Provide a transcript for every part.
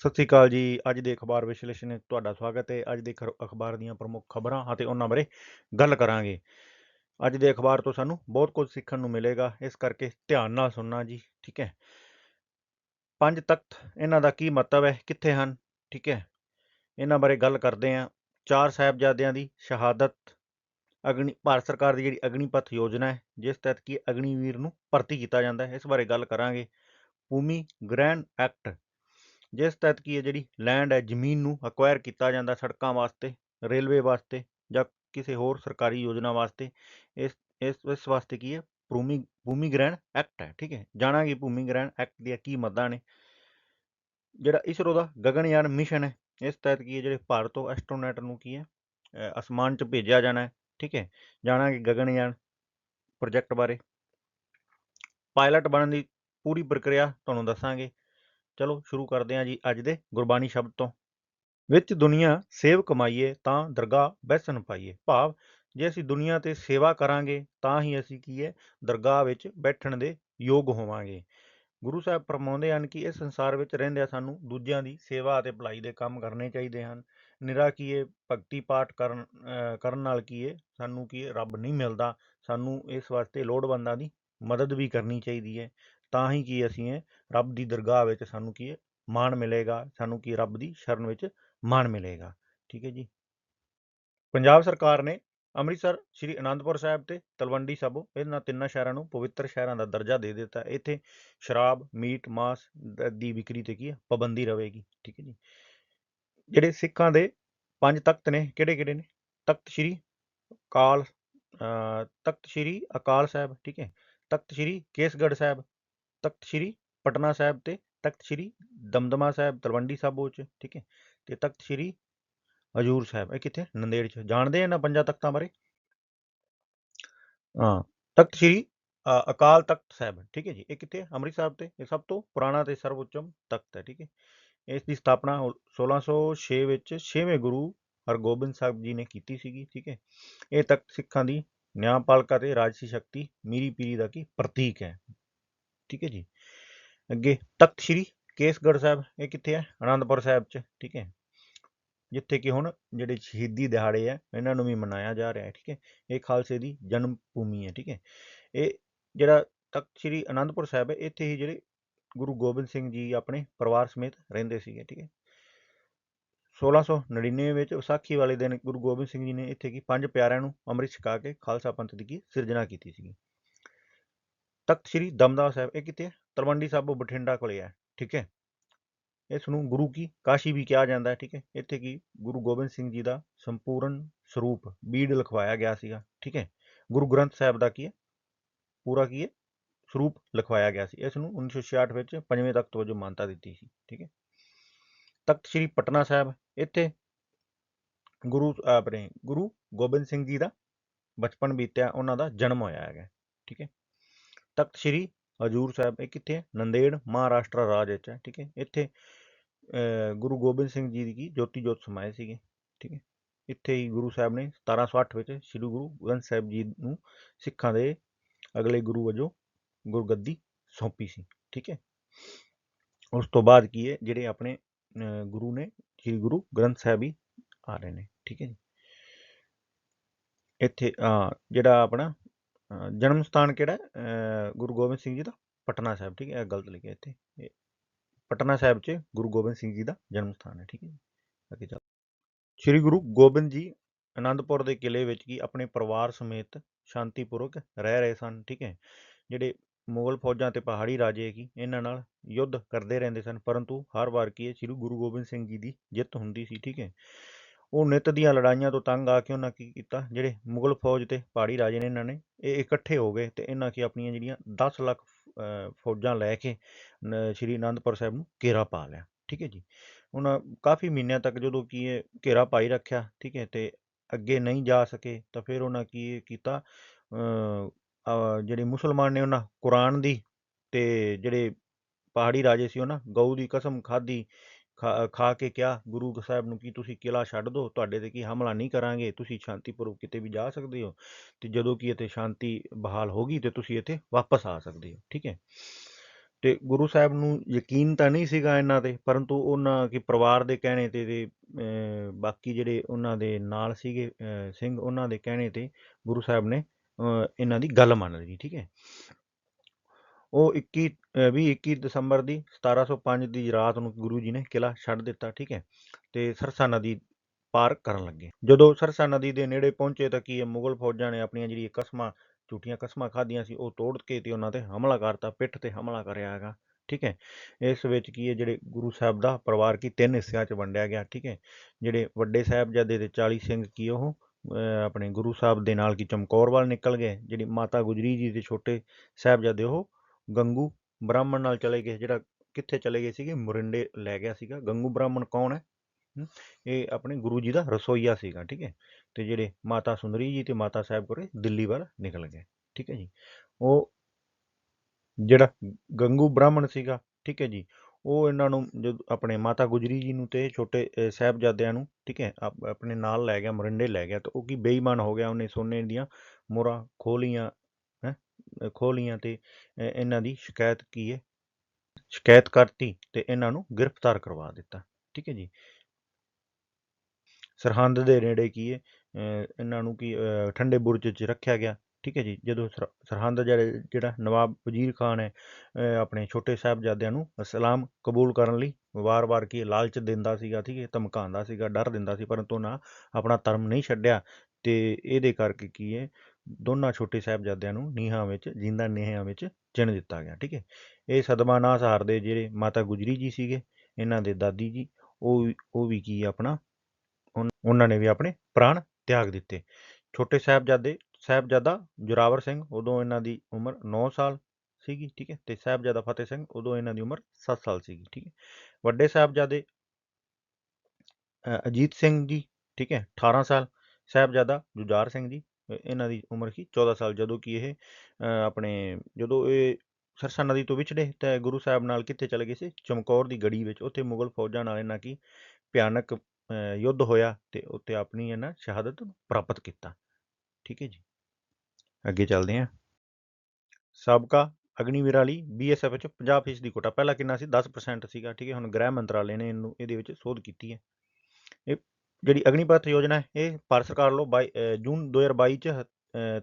ਸਤਿ ਸ੍ਰੀ ਅਕਾਲ ਜੀ। ਅੱਜ ਦੇ ਅਖਬਾਰ ਵਿਸ਼ਲੇਸ਼ਣ ਵਿੱਚ ਤੁਹਾਡਾ ਸਵਾਗਤ ਹੈ। ਅੱਜ ਦੇ ਖਰ- ਅਖਬਾਰ ਦੀਆਂ ਪ੍ਰਮੁੱਖ ਖਬਰਾਂ ਅਤੇ ਉਹਨਾਂ ਬਾਰੇ ਗੱਲ ਕਰਾਂਗੇ। ਅੱਜ ਦੇ ਅਖਬਾਰ ਤੋਂ ਸਾਨੂੰ ਬਹੁਤ ਕੁਝ ਸਿੱਖਣ ਨੂੰ ਮਿਲੇਗਾ। ਇਸ ਕਰਕੇ ਧਿਆਨ ਨਾਲ ਸੁਣਨਾ ਜੀ, ਠੀਕ ਹੈ। ਪੰਜ ਤਖਤ, ਇਹਨਾਂ ਦਾ ਕੀ ਮਤਲਬ ਹੈ? ਕਿੱਥੇ ਹਨ? ਠੀਕ ਹੈ। ਇਹਨਾਂ ਬਾਰੇ ਗੱਲ ਕਰਦੇ ਹਾਂ। ਚਾਰ ਸਾਹਿਬਜ਼ਾਦਿਆਂ ਦੀ ਸ਼ਹਾਦਤ, ਅਗਨੀ ਭਾਰਤ ਸਰਕਾਰ ਦੀ ਜਿਹੜੀ ਅਗਨੀਪਥ ਯੋਜਨਾ ਹੈ, ਜਿਸ ਤਹਿਤ ਕਿ ਅਗਨੀਵੀਰ ਨੂੰ ਭਰਤੀ ਕੀਤਾ ਜਾਂਦਾ ਹੈ, ਇਸ ਬਾਰੇ ਗੱਲ ਕਰਾਂਗੇ। ਭੂਮੀ ਗ੍ਰੈਂਡ ਐਕਟ ਜਿਸ ਤਹਿਤ ਕੀ ਹੈ ਜਿਹੜੀ ਲੈਂਡ ਹੈ, ਜ਼ਮੀਨ ਨੂੰ ਅਕਵਾਇਰ ਕੀਤਾ ਜਾਂਦਾ ਸੜਕਾਂ ਵਾਸਤੇ ਰੇਲਵੇ ਵਾਸਤੇ ਜਾਂ ਕਿਸੇ ਹੋਰ ਸਰਕਾਰੀ ਯੋਜਨਾ ਵਾਸਤੇ, ਇਸ ਇਸ ਇਸ ਵਾਸਤੇ ਕੀ ਹੈ? ਭੂਮੀ ਭੂਮੀ ਗ੍ਰਹਿਣ ਐਕਟ ਹੈ, ਠੀਕ ਹੈ? ਜਾਣਾਂਗੇ ਭੂਮੀ ਗ੍ਰਹਿਣ ਐਕਟ ਦੀਆਂ ਕੀ ਮੱਦਾਂ ਨੇ? ਜਿਹੜਾ ਇਸਰੋ ਦਾ ਗਗਨਯਾਨ ਮਿਸ਼ਨ ਹੈ, ਇਸ ਤਹਿਤ ਕੀ ਹੈ ਜਿਹੜੇ ਭਾਰਤ ਤੋਂ ਐਸਟਰੋਨੌਟ ਨੂੰ ਕੀ ਹੈ? ਅਸਮਾਨ 'ਚ ਭੇਜਿਆ ਜਾਣਾ ਹੈ, ਠੀਕ ਹੈ? ਜਾਣਾਂਗੇ ਗਗਨਯਾਨ ਪ੍ਰੋਜੈਕਟ ਬਾਰੇ ਪਾਇਲਟ ਬਣਨ ਦੀ ਪੂਰੀ ਪ੍ਰਕਿਰਿਆ ਤੁਹਾਨੂੰ ਦੱਸਾਂਗੇ। ਚਲੋ ਸ਼ੁਰੂ ਕਰਦੇ ਹਾਂ ਜੀ ਅੱਜ ਦੇ ਗੁਰਬਾਣੀ ਸ਼ਬਦ ਤੋਂ। ਵਿੱਚ ਦੁਨੀਆ ਸੇਵ ਕਮਾਈਏ ਤਾਂ ਦਰਗਾਹ ਬੈਸਨ ਪਾਈਏ। ਭਾਵ ਜੇ ਅਸੀਂ ਦੁਨੀਆ ਤੇ ਸੇਵਾ ਕਰਾਂਗੇ ਤਾਂ ਹੀ ਅਸੀਂ ਕੀ ਹੈ, ਦਰਗਾਹ ਵਿੱਚ ਬੈਠਣ ਦੇ ਯੋਗ ਹੋਵਾਂਗੇ। ਗੁਰੂ ਸਾਹਿਬ ਫਰਮਾਉਂਦੇ ਹਨ ਕਿ ਇਸ ਸੰਸਾਰ ਵਿੱਚ ਰਹਿੰਦਿਆਂ ਸਾਨੂੰ ਦੂਜਿਆਂ ਦੀ ਸੇਵਾ ਅਤੇ ਭਲਾਈ ਦੇ ਕੰਮ ਕਰਨੇ ਚਾਹੀਦੇ ਹਨ। ਨਿਰਾ ਕੀ ਹੈ ਭਗਤੀ ਪਾਠ ਕਰਨ ਕਰਨ ਨਾਲ ਕੀ ਹੈ ਸਾਨੂੰ ਕੀ ਰੱਬ ਨਹੀਂ ਮਿਲਦਾ। ਸਾਨੂੰ ਇਸ ਵਾਸਤੇ ਲੋੜਵੰਦਾਂ ਦੀ ਮਦਦ ਵੀ ਕਰਨੀ ਚਾਹੀਦੀ ਹੈ। ਤਾਂ ਹੀ ਕੀ ਅਸੀਂ ਇਹ ਰੱਬ ਦੀ ਦਰਗਾਹ ਵਿੱਚ ਸਾਨੂੰ ਕੀ ਹੈ ਮਾਣ ਮਿਲੇਗਾ, ਸਾਨੂੰ ਕੀ ਰੱਬ ਦੀ ਸ਼ਰਨ ਵਿੱਚ ਮਾਣ ਮਿਲੇਗਾ। ਠੀਕ ਹੈ ਜੀ। ਪੰਜਾਬ ਸਰਕਾਰ ਨੇ ਅੰਮ੍ਰਿਤਸਰ, ਸ੍ਰੀ ਅਨੰਦਪੁਰ ਸਾਹਿਬ ਤੇ ਤਲਵੰਡੀ ਸਾਬੋ ਇਹਨਾਂ ਤਿੰਨਾਂ ਸ਼ਹਿਰਾਂ ਨੂੰ ਪਵਿੱਤਰ ਸ਼ਹਿਰਾਂ ਦਾ ਦਰਜਾ ਦੇ ਦਿੱਤਾ। ਇੱਥੇ ਸ਼ਰਾਬ, ਮੀਟ, ਮਾਸ ਦੀ ਵਿਕਰੀ ਤੇ ਕੀ ਹੈ ਪਾਬੰਦੀ ਰਹੇਗੀ। ਠੀਕ ਹੈ ਜੀ। ਜਿਹੜੇ ਸਿੱਖਾਂ ਦੇ ਪੰਜ ਤਖਤ ਨੇ ਕਿਹੜੇ ਕਿਹੜੇ ਨੇ? ਤਖਤ ਸ੍ਰੀ ਅਕਾਲ, ਅਹ ਤਖਤ ਸ੍ਰੀ ਅਕਾਲ ਸਾਹਿਬ, ਠੀਕ ਹੈ। ਤਖਤ ਸ੍ਰੀ ਕੇਸਗੜ੍ਹ ਸਾਹਿਬ ਤਖਤ ਸ੍ਰੀ ਪਟਨਾ ਸਾਹਿਬ ਤੇ ਤਖਤ ਸ੍ਰੀ ਦਮਦਮਾ ਸਾਹਿਬ ਤਲਵੰਡੀ ਸਾਬੋ ਚ ਠੀਕ ਹੈ ਤੇ ਤਖਤ ਸ੍ਰੀ ਹਜੂਰ ਸਾਹਿਬ ਇਹ ਕਿੱਥੇ? ਨੰਦੇੜ ਚ ਜਾਣਦੇ ਆ ਇਹਨਾਂ ਪੰਜਾਂ ਤਖਤਾਂ ਬਾਰੇ? ਹਾਂ ਤਖਤ ਸ੍ਰੀ ਅ, ਅਕਾਲ ਤਖਤ ਸਾਹਿਬ ਠੀਕ ਹੈ ਜੀ ਇਹ ਕਿੱਥੇ? ਅੰਮ੍ਰਿਤਸਰ ਤੇ ਇਹ ਸਭ ਤੋਂ ਪੁਰਾਣਾ ਤੇ ਸਰਵਉੱਚਮ ਤਖਤ ਹੈ ਠੀਕ ਹੈ ਇਸ ਦੀ ਸਥਾਪਨਾ ਉਹ 1606 ਵਿੱਚ 6ਵੇਂ ਗੁਰੂ ਹਰਗੋਬਿੰਦ ਸਾਹਿਬ ਜੀ ਨੇ ਕੀਤੀ ਸੀਗੀ ਠੀਕ ਹੈ ਇਹ ਤਖਤ ਸਿੱਖਾਂ ਦੀ ਨਿਆਂਪਾਲਕਾ ਤੇ ਰਾਜਸੀ ਸ਼ਕਤੀ ਮੀਰੀ ਪੀਰੀ ਦਾ ਕੀ ਪ੍ਰਤੀਕ ਹੈ ਠੀਕ ਹੈ ਜੀ। ਅੱਗੇ ਤਖਤ ਸ੍ਰੀ ਕੇਸਗੜ੍ਹ ਸਾਹਿਬ, ਇਹ ਕਿੱਥੇ ਹੈ? ਆਨੰਦਪੁਰ ਸਾਹਿਬ ਚ, ਠੀਕ ਹੈ। ਜਿੱਥੇ ਕਿ ਹੁਣ ਜਿਹੜੇ ਸ਼ਹੀਦੀ ਦਿਹਾੜੇ ਆ, ਇਹਨਾਂ ਨੂੰ ਵੀ ਮਨਾਇਆ ਜਾ ਰਿਹਾ ਹੈ, ਠੀਕ ਹੈ। ਇਹ ਖਾਲਸੇ ਦੀ ਜਨਮ ਭੂਮੀ ਹੈ, ਠੀਕ ਹੈ। ਇਹ ਜਿਹੜਾ ਤਖਤ ਸ੍ਰੀ ਆਨੰਦਪੁਰ ਸਾਹਿਬ ਹੈ, ਇੱਥੇ ਹੀ ਜਿਹੜੇ ਗੁਰੂ ਗੋਬਿੰਦ ਸਿੰਘ ਜੀ ਆਪਣੇ ਪਰਿਵਾਰ ਸਮੇਤ ਰਹਿੰਦੇ ਸੀਗੇ, ਠੀਕ ਹੈ। 1699 ਵਿੱਚ ਵਿਸਾਖੀ ਵਾਲੇ ਦਿਨ ਗੁਰੂ ਗੋਬਿੰਦ ਸਿੰਘ ਜੀ ਨੇ ਇੱਥੇ ਕੀ ਪੰਜ ਪਿਆਰਿਆਂ ਨੂੰ ਅੰਮ੍ਰਿਤ ਛਕਾ ਕੇ ਖਾਲਸਾ ਪੰਥ ਦੀ ਕੀ ਸਿਰਜਣਾ ਕੀਤੀ ਸੀਗੀ। ਤਖਤ ਸ੍ਰੀ ਦਮਦਮਾ ਸਾਹਿਬ, ਇਹ ਕਿੱਥੇ ਹੈ? ਤਲਵੰਡੀ ਸਾਬੋ ਬਠਿੰਡਾ ਕੋਲੇ ਹੈ, ਠੀਕ ਹੈ? ਇਸ ਨੂੰ ਗੁਰੂ ਕੀ, ਕਾਸ਼ੀ ਵੀ ਕਿਹਾ ਜਾਂਦਾ ਹੈ, ਠੀਕ ਹੈ? ਇੱਥੇ ਕੀ ਗੁਰੂ ਗੋਬਿੰਦ ਸਿੰਘ ਜੀ ਦਾ ਸੰਪੂਰਨ ਸਰੂਪ ਬੀੜ ਲਿਖਵਾਇਆ ਗਿਆ ਸੀਗਾ, ਠੀਕ ਹੈ? ਗੁਰੂ ਗ੍ਰੰਥ ਸਾਹਿਬ ਦਾ ਕੀ ਹੈ? ਪੂਰਾ ਕੀ ਹੈ? ਸਰੂਪ ਲਿਖਵਾਇਆ ਗਿਆ ਸੀ। ਇਸ ਨੂੰ 1966 ਵਿੱਚ ਪੰਜਵੇਂ ਤਖਤ ਵਜੋਂ ਮਾਨਤਾ ਦਿੱਤੀ ਸੀ, ਠੀਕ ਹੈ? ਤਖਤ ਸ੍ਰੀ ਪਟਨਾ ਸਾਹਿਬ, ਇੱਥੇ ਗੁਰੂ, ਆਪਣੇ ਗੁਰੂ ਗੋਬਿੰਦ ਸਿੰਘ ਜੀ ਦਾ ਬਚਪਨ ਬੀਤਿਆ, ਉਹਨਾਂ ਦਾ ਜਨਮ ਹੋਇਆ ਹੈਗਾ, ਠੀਕ ਹੈ? ਤਖਤ ਸ੍ਰੀ ਹਜੂਰ ਸਾਹਿਬ, ਇਹ ਕਿੱਥੇ ਹੈ? ਨੰਦੇੜ, ਮਹਾਰਾਸ਼ਟਰ ਰਾਜ ਵਿੱਚ ਹੈ, ਠੀਕ ਹੈ? ਇੱਥੇ, ਅਹ, ਗੁਰੂ ਗੋਬਿੰਦ ਸਿੰਘ ਜੀ ਦੀ ਕੀ ਜੋਤੀ ਜੋਤ ਸਮਾਏ ਸੀਗੇ, ਠੀਕ ਹੈ? ਇੱਥੇ ਹੀ ਗੁਰੂ ਸਾਹਿਬ ਨੇ 1708 ਵਿੱਚ ਸ੍ਰੀ ਗੁਰੂ ਗ੍ਰੰਥ ਸਾਹਿਬ ਜੀ ਨੂੰ ਸਿੱਖਾਂ ਦੇ ਅਗਲੇ ਗੁਰੂ ਵਜੋਂ ਗੁਰਗੱਦੀ ਸੌਂਪੀ ਸੀ, ਠੀਕ ਹੈ? ਉਸ ਤੋਂ ਬਾਅਦ ਕੀ ਹੈ? ਜਿਹੜੇ ਆਪਣੇ, ਅਹ, ਗੁਰੂ ਨੇ ਸ੍ਰੀ ਗੁਰੂ ਗ੍ਰੰਥ ਸਾਹਿਬ ਹੀ ਆ ਰਹੇ ਨੇ, ਠੀਕ ਹੈ ਜੀ? ਇੱਥੇ, ਅਹ, ਜਿਹੜਾ ਆਪਣਾ ਜਨਮ ਸਥਾਨ ਕਿਹੜਾ ਹੈ? ਗੁਰੂ ਗੋਬਿੰਦ ਸਿੰਘ ਜੀ ਦਾ, ਪਟਨਾ ਸਾਹਿਬ, ਠੀਕ ਹੈ, ਇਹ ਗਲਤ ਲਿਖਿਆ ਇੱਥੇ। ਇਹ ਪਟਨਾ ਸਾਹਿਬ 'ਚ ਗੁਰੂ ਗੋਬਿੰਦ ਸਿੰਘ ਜੀ ਦਾ ਜਨਮ ਸਥਾਨ ਹੈ, ਠੀਕ ਹੈ ਅੱਗੇ ਚੱਲ। ਸ੍ਰੀ ਗੁਰੂ ਗੋਬਿੰਦ ਜੀ ਆਨੰਦਪੁਰ ਦੇ ਕਿਲੇ ਵਿੱਚ ਕੀ ਆਪਣੇ ਪਰਿਵਾਰ ਸਮੇਤ ਸ਼ਾਂਤੀਪੂਰਵਕ ਰਹਿ ਰਹੇ ਸਨ, ਠੀਕ ਹੈ। ਜਿਹੜੇ ਮੁਗਲ ਫੌਜਾਂ ਤੇ ਪਹਾੜੀ ਰਾਜੇ ਕੀ ਇਹਨਾਂ ਨਾਲ ਯੁੱਧ ਕਰਦੇ ਰਹਿੰਦੇ ਸਨ, ਪਰੰਤੂ ਹਰ ਵਾਰ ਕੀ ਹੈ, ਸ੍ਰੀ ਗੁਰੂ ਗੋਬਿੰਦ ਸਿੰਘ ਜੀ ਦੀ ਜਿੱਤ ਹੁੰਦੀ ਸੀ, ਠੀਕ ਹੈ। ਉਹ ਨਿੱਤ ਦੀਆਂ ਲੜਾਈਆਂ ਤੋਂ ਤੰਗ ਆ ਕੇ ਉਹਨਾਂ ਕੀ ਕੀਤਾ? ਜਿਹੜੇ ਮੁਗਲ ਫੌਜ ਤੇ ਪਹਾੜੀ ਰਾਜੇ ਨੇ ਇਹਨਾਂ ਨੇ, ਇਹ ਇਕੱਠੇ ਹੋ ਗਏ ਤੇ ਇਹਨਾਂ ਕੀ ਆਪਣੀਆਂ ਜਿਹੜੀਆਂ 10 ਲੱਖ ਫੌਜਾਂ ਲੈ ਕੇ ਸ਼੍ਰੀ ਅਨੰਦਪੁਰ ਸਾਹਿਬ ਨੂੰ ਘੇਰਾ ਪਾ ਲਿਆ, ਠੀਕ ਹੈ ਜੀ? ਉਹਨਾਂ ਕਾਫੀ ਮਹੀਨਿਆਂ ਤੱਕ ਜਦੋਂ ਕੀ ਇਹ ਘੇਰਾ ਪਾਈ ਰੱਖਿਆ, ਠੀਕ ਹੈ, ਤੇ ਅੱਗੇ ਨਹੀਂ ਜਾ ਸਕੇ ਤਾਂ ਫਿਰ ਉਹਨਾਂ ਕੀ ਕੀਤਾ? ਜਿਹੜੇ ਮੁਸਲਮਾਨ ਨੇ ਉਹਨਾਂ, ਕੁਰਾਨ ਦੀ ਤੇ ਜਿਹੜੇ ਪਹਾੜੀ ਰਾਜੇ ਸੀ ਉਹਨਾਂ, ਗਊ ਦੀ ਕਸਮ ਖਾਧੀ ਖਾ ਖਾ ਕੇ ਕਿਹਾ ਗੁਰੂ ਸਾਹਿਬ ਨੂੰ ਕਿ ਤੁਸੀਂ ਕਿਲਾ ਛੱਡ ਦਿਓ? ਤੁਹਾਡੇ ਤੇ ਕੀ ਹਮਲਾ ਨਹੀਂ ਕਰਾਂਗੇ? ਤੁਸੀਂ ਸ਼ਾਂਤੀਪੂਰਵਕ ਕਿਤੇ ਵੀ ਜਾ ਸਕਦੇ ਹੋ? ਤੇ ਜਦੋਂ ਕਿ ਇੱਥੇ ਸ਼ਾਂਤੀ ਬਹਾਲ ਹੋ ਗਈ ਤੇ ਤੁਸੀਂ ਇੱਥੇ ਵਾਪਸ ਆ ਸਕਦੇ ਹੋ ਠੀਕ ਹੈ? ਤੇ ਗੁਰੂ ਸਾਹਿਬ ਨੂੰ ਯਕੀਨ ਤਾਂ ਨਹੀਂ ਸੀਗਾ ਇਹਨਾਂ ਤੇ ਪਰੰਤੂ ਉਹਨਾਂ ਕਿ ਪਰਿਵਾਰ ਦੇ ਕਹਿਣੇ ਤੇ ਤੇ ਬਾਕੀ ਜਿਹੜੇ ਉਹਨਾਂ ਦੇ ਨਾਲ ਸੀਗੇ ਸਿੰਘ ਉਹਨਾਂ ਦੇ ਕਹਿਣੇ ਤੇ ਗੁਰੂ ਸਾਹਿਬ ਨੇ ਅਹ, ਇਹਨਾਂ ਦੀ ਗੱਲ ਮੰਨ ਲਈ ਠੀਕ ਹੈ? ਉਹ ਇੱਕੀ ਵੀਹ, ਇੱਕੀ ਦਸੰਬਰ ਦੀ 1705 ਦੀ ਰਾਤ ਨੂੰ ਗੁਰੂ ਜੀ ਨੇ ਕਿਲ੍ਹਾ ਛੱਡ ਦਿੱਤਾ, ਠੀਕ ਹੈ? ਅਤੇ ਸਰਸਾ ਨਦੀ ਪਾਰ ਕਰਨ ਲੱਗੇ। ਜਦੋਂ ਸਰਸਾ ਨਦੀ ਦੇ ਨੇੜੇ ਪਹੁੰਚੇ ਤਾਂ ਕੀ ਹੈ ਮੁਗਲ ਫੌਜਾਂ ਨੇ ਆਪਣੀਆਂ ਜਿਹੜੀਆਂ ਕਸਮਾਂ, ਝੂਠੀਆਂ ਕਸਮਾਂ ਖਾਧੀਆਂ ਸੀ, ਉਹ ਤੋੜ ਕੇ ਤੇ ਉਹਨਾਂ ਤੇ ਹਮਲਾ ਕਰਤਾ, ਪਿੱਠ ਤੇ ਹਮਲਾ ਕਰਿਆ ਹੈਗਾ, ਠੀਕ ਹੈ? ਇਸ ਵਿੱਚ ਕੀ ਹੈ ਜਿਹੜੇ ਗੁਰੂ ਸਾਹਿਬ ਦਾ ਪਰਿਵਾਰ ਕੀ ਤਿੰਨ ਹਿੱਸਿਆਂ 'ਚ ਵੰਡਿਆ ਗਿਆ, ਠੀਕ ਹੈ? ਜਿਹੜੇ ਵੱਡੇ ਸਾਹਿਬਜ਼ਾਦੇ ਤੇ 40 ਸਿੰਘ ਕੀ ਉਹ ਆਪਣੇ ਗੁਰੂ ਸਾਹਿਬ ਦੇ ਨਾਲ ਕੀ ਚਮਕੌਰ ਵੱਲ ਨਿਕਲ ਗਏ, ਜਿਹੜੀ ਮਾਤਾ ਗੁਜਰੀ ਜੀ ਦੇ ਛੋਟੇ ਸਾਹਿਬਜ਼ਾਦੇ ਉਹ ਗੰਗੂ ਬ੍ਰਾਹਮਣ ਨਾਲ ਚਲੇ ਗਏ ਜਿਹੜਾ ਕਿੱਥੇ ਚਲੇ ਗਏ ਸੀਗੇ? ਮੁਰਿੰਡੇ ਲੈ ਗਿਆ ਸੀਗਾ। ਗੰਗੂ ਬ੍ਰਾਹਮਣ ਕੌਣ ਹੈ? ਇਹ ਆਪਣੇ ਗੁਰੂ ਜੀ ਦਾ ਰਸੋਈਆ ਸੀਗਾ ਠੀਕ ਹੈ? ਤੇ ਜਿਹੜੇ ਮਾਤਾ ਸੁੰਦਰੀ ਜੀ ਤੇ ਮਾਤਾ ਸਾਹਿਬ ਕੋਰੇ ਦਿੱਲੀ ਵੱਲ ਨਿਕਲ ਗਏ ਠੀਕ ਹੈ ਜੀ? ਉਹ ਜਿਹੜਾ ਗੰਗੂ ਬ੍ਰਾਹਮਣ ਸੀਗਾ ਠੀਕ ਹੈ ਜੀ? ਉਹ ਇਹਨਾਂ ਨੂੰ ਜਦ ਆਪਣੇ ਮਾਤਾ ਗੁਜਰੀ ਜੀ ਨੂੰ ਤੇ ਛੋਟੇ ਅਹ, ਸਾਹਿਬਜ਼ਾਦਿਆਂ ਨੂੰ ਠੀਕ ਹੈ? ਆਪਣੇ ਨਾਲ ਲੈ ਗਿਆ ਮਰਿੰਡੇ ਲੈ ਗਿਆ ਤਾਂ ਉਹ ਕੀ ਬੇਈਮਾਨ ਹੋ ਗਿਆ ਉਹਨੇ ਸੋਨੇ ਦੀਆਂ ਮੋਹਰਾਂ ਖੋਲੀਆਂ ਹੈ ਖੋਲੀਆਂ ਤੇ ਇਹਨਾਂ ਦੀ ਸ਼ਿਕਾਇਤ ਕੀ ਹੈ? ਸ਼ਿਕਾਇਤ ਕਰਤੀ ਤੇ ਇਹਨਾਂ ਨੂੰ ਗ੍ਰਿਫਤਾਰ ਕਰਵਾ ਦਿੱਤਾ। ਠੀਕ ਹੈ ਜੀ? ਸਰਹੰਦ ਦੇ ਨੇੜੇ ਕੀ ਹੈ? ਅਹ ਇਹਨਾਂ ਨੂੰ ਕੀ ਠੰਡੇ ਬੁਰਜ 'ਚ ਰੱਖਿਆ ਗਿਆ। ਠੀਕ ਹੈ ਜੀ? ਜਦੋਂ ਸਰ- ਸਰਹੰਦ ਜਿਹੜੇ, ਜਿਹੜਾ ਨਵਾਬ ਵਜ਼ੀਰ ਖਾਨ ਹੈ, ਅਹ ਆਪਣੇ ਛੋਟੇ ਸਾਹਿਬਜ਼ਾਦਿਆਂ ਨੂੰ ਇਸਲਾਮ ਕਬੂਲ ਕਰਨ ਲਈ ਵਾਰ-ਵਾਰ ਕੀ ਲਾਲਚ ਦਿੰਦਾ ਸੀਗਾ, ਠੀਕ ਹੈ, ਧਮਕਾਉਂਦਾ ਸੀਗਾ, ਡਰ ਦਿੰਦਾ ਸੀ, ਪਰੰਤੂ ਨਾ ਆਪਣਾ ਧਰਮ ਨਹੀਂ ਛੱਡਿਆ ਤੇ ਇਹਦੇ ਕਰਕੇ ਕੀ ਹੈ ਦੋਨਾਂ ਛੋਟੇ ਸਾਹਿਬਜ਼ਾਦਿਆਂ ਨੂੰ ਨੀਹਾਂ ਵਿੱਚ, ਜਿੰਦਾ ਨੀਹਾਂ ਵਿੱਚ ਚਿਣ ਦਿੱਤਾ ਗਿਆ, ਠੀਕ ਹੈ। ਇਹ ਸਦਮਾ ਨਾ ਸਹਾਰਦੇ ਜਿਹੜੇ ਮਾਤਾ ਗੁਜਰੀ ਜੀ ਸੀਗੇ, ਇਹਨਾਂ ਦੇ ਦਾਦੀ ਜੀ, ਉਹ ਵੀ- ਉਹ ਵੀ ਕੀ ਆਪਣਾ, ਉਨ- ਉਹਨਾਂ ਨੇ ਵੀ ਆਪਣੇ ਪ੍ਰਾਣ ਤਿਆਗ ਦਿੱਤੇ। ਛੋਟੇ ਸਾਹਿਬਜ਼ਾਦੇ, ਸਾਹਿਬਜ਼ਾਦਾ ਜੋਰਾਵਰ ਸਿੰਘ ਉਦੋਂ ਇਹਨਾਂ ਦੀ ਉਮਰ 9 ਸਾਲ ਸੀਗੀ, ਠੀਕ ਹੈ, ਤੇ ਸਾਹਿਬਜ਼ਾਦਾ ਫਤਿਹ ਸਿੰਘ ਉਦੋਂ ਇਹਨਾਂ ਦੀ ਉਮਰ 7 ਸਾਲ ਸੀਗੀ, ਠੀਕ ਹੈ। ਵੱਡੇ ਸਾਹਿਬਜ਼ਾਦੇ ਅਜੀਤ ਸਿੰਘ ਜੀ, ਠੀਕ ਹੈ 18 ਸਾਲ, ਸਾਹਿਬਜ਼ਾਦਾ ਜੁਝਾਰ ਸਿੰਘ ਜੀ ਇਹਨਾਂ ਦੀ ਉਮਰ ਸੀ 14 ਸਾਲ ਜਦੋਂ ਕਿ ਇਹ ਆਪਣੇ ਜਦੋਂ ਇਹ ਸਰਸਾ ਨਦੀ ਤੋਂ ਵਿਛੜੇ ਤਾਂ ਗੁਰੂ ਸਾਹਿਬ ਨਾਲ ਕਿੱਥੇ ਚਲੇ ਗਏ ਸੀ? ਚਮਕੌਰ ਦੀ ਗੜੀ ਵਿੱਚ। ਉੱਥੇ ਮੁਗਲ ਫੌਜਾਂ ਨਾਲ ਇਹਨਾਂ ਕੀ ਭਿਆਨਕ ਯੁੱਧ ਹੋਇਆ ਤੇ ਉੱਤੇ ਆਪਣੀ ਇਹਨਾਂ ਸ਼ਹਾਦਤ ਪ੍ਰਾਪਤ ਕੀਤਾ। ਠੀਕ ਹੈ ਜੀ। ਅੱਗੇ ਚੱਲਦੇ ਹਾਂ। ਸਾਬਕਾ ਅਗਨੀਵੀਰਾਂ ਲਈ ਬੀਐਸਐਫ ਵਿੱਚ 50% ਦੀ ਕੋਟਾ। ਪਹਿਲਾਂ ਕਿੰਨਾ ਸੀ? 10% ਸੀਗਾ। ਠੀਕ ਹੈ, ਹੁਣ ਗ੍ਰਹਿ ਮੰਤਰਾਲੇ ਨੇ ਇਹਨੂੰ, ਇਹਦੇ ਵਿੱਚ ਸੋਧ ਕੀਤੀ ਹੈ। ਇਹ ਜਿਹੜੀ ਅਗਨੀਪਥ ਯੋਜਨਾ ਹੈ, ਇਹ ਭਾਰਤ ਸਰਕਾਰ ਵੱਲੋਂ 22 ਅਹ ਜੂਨ 2022 ਚ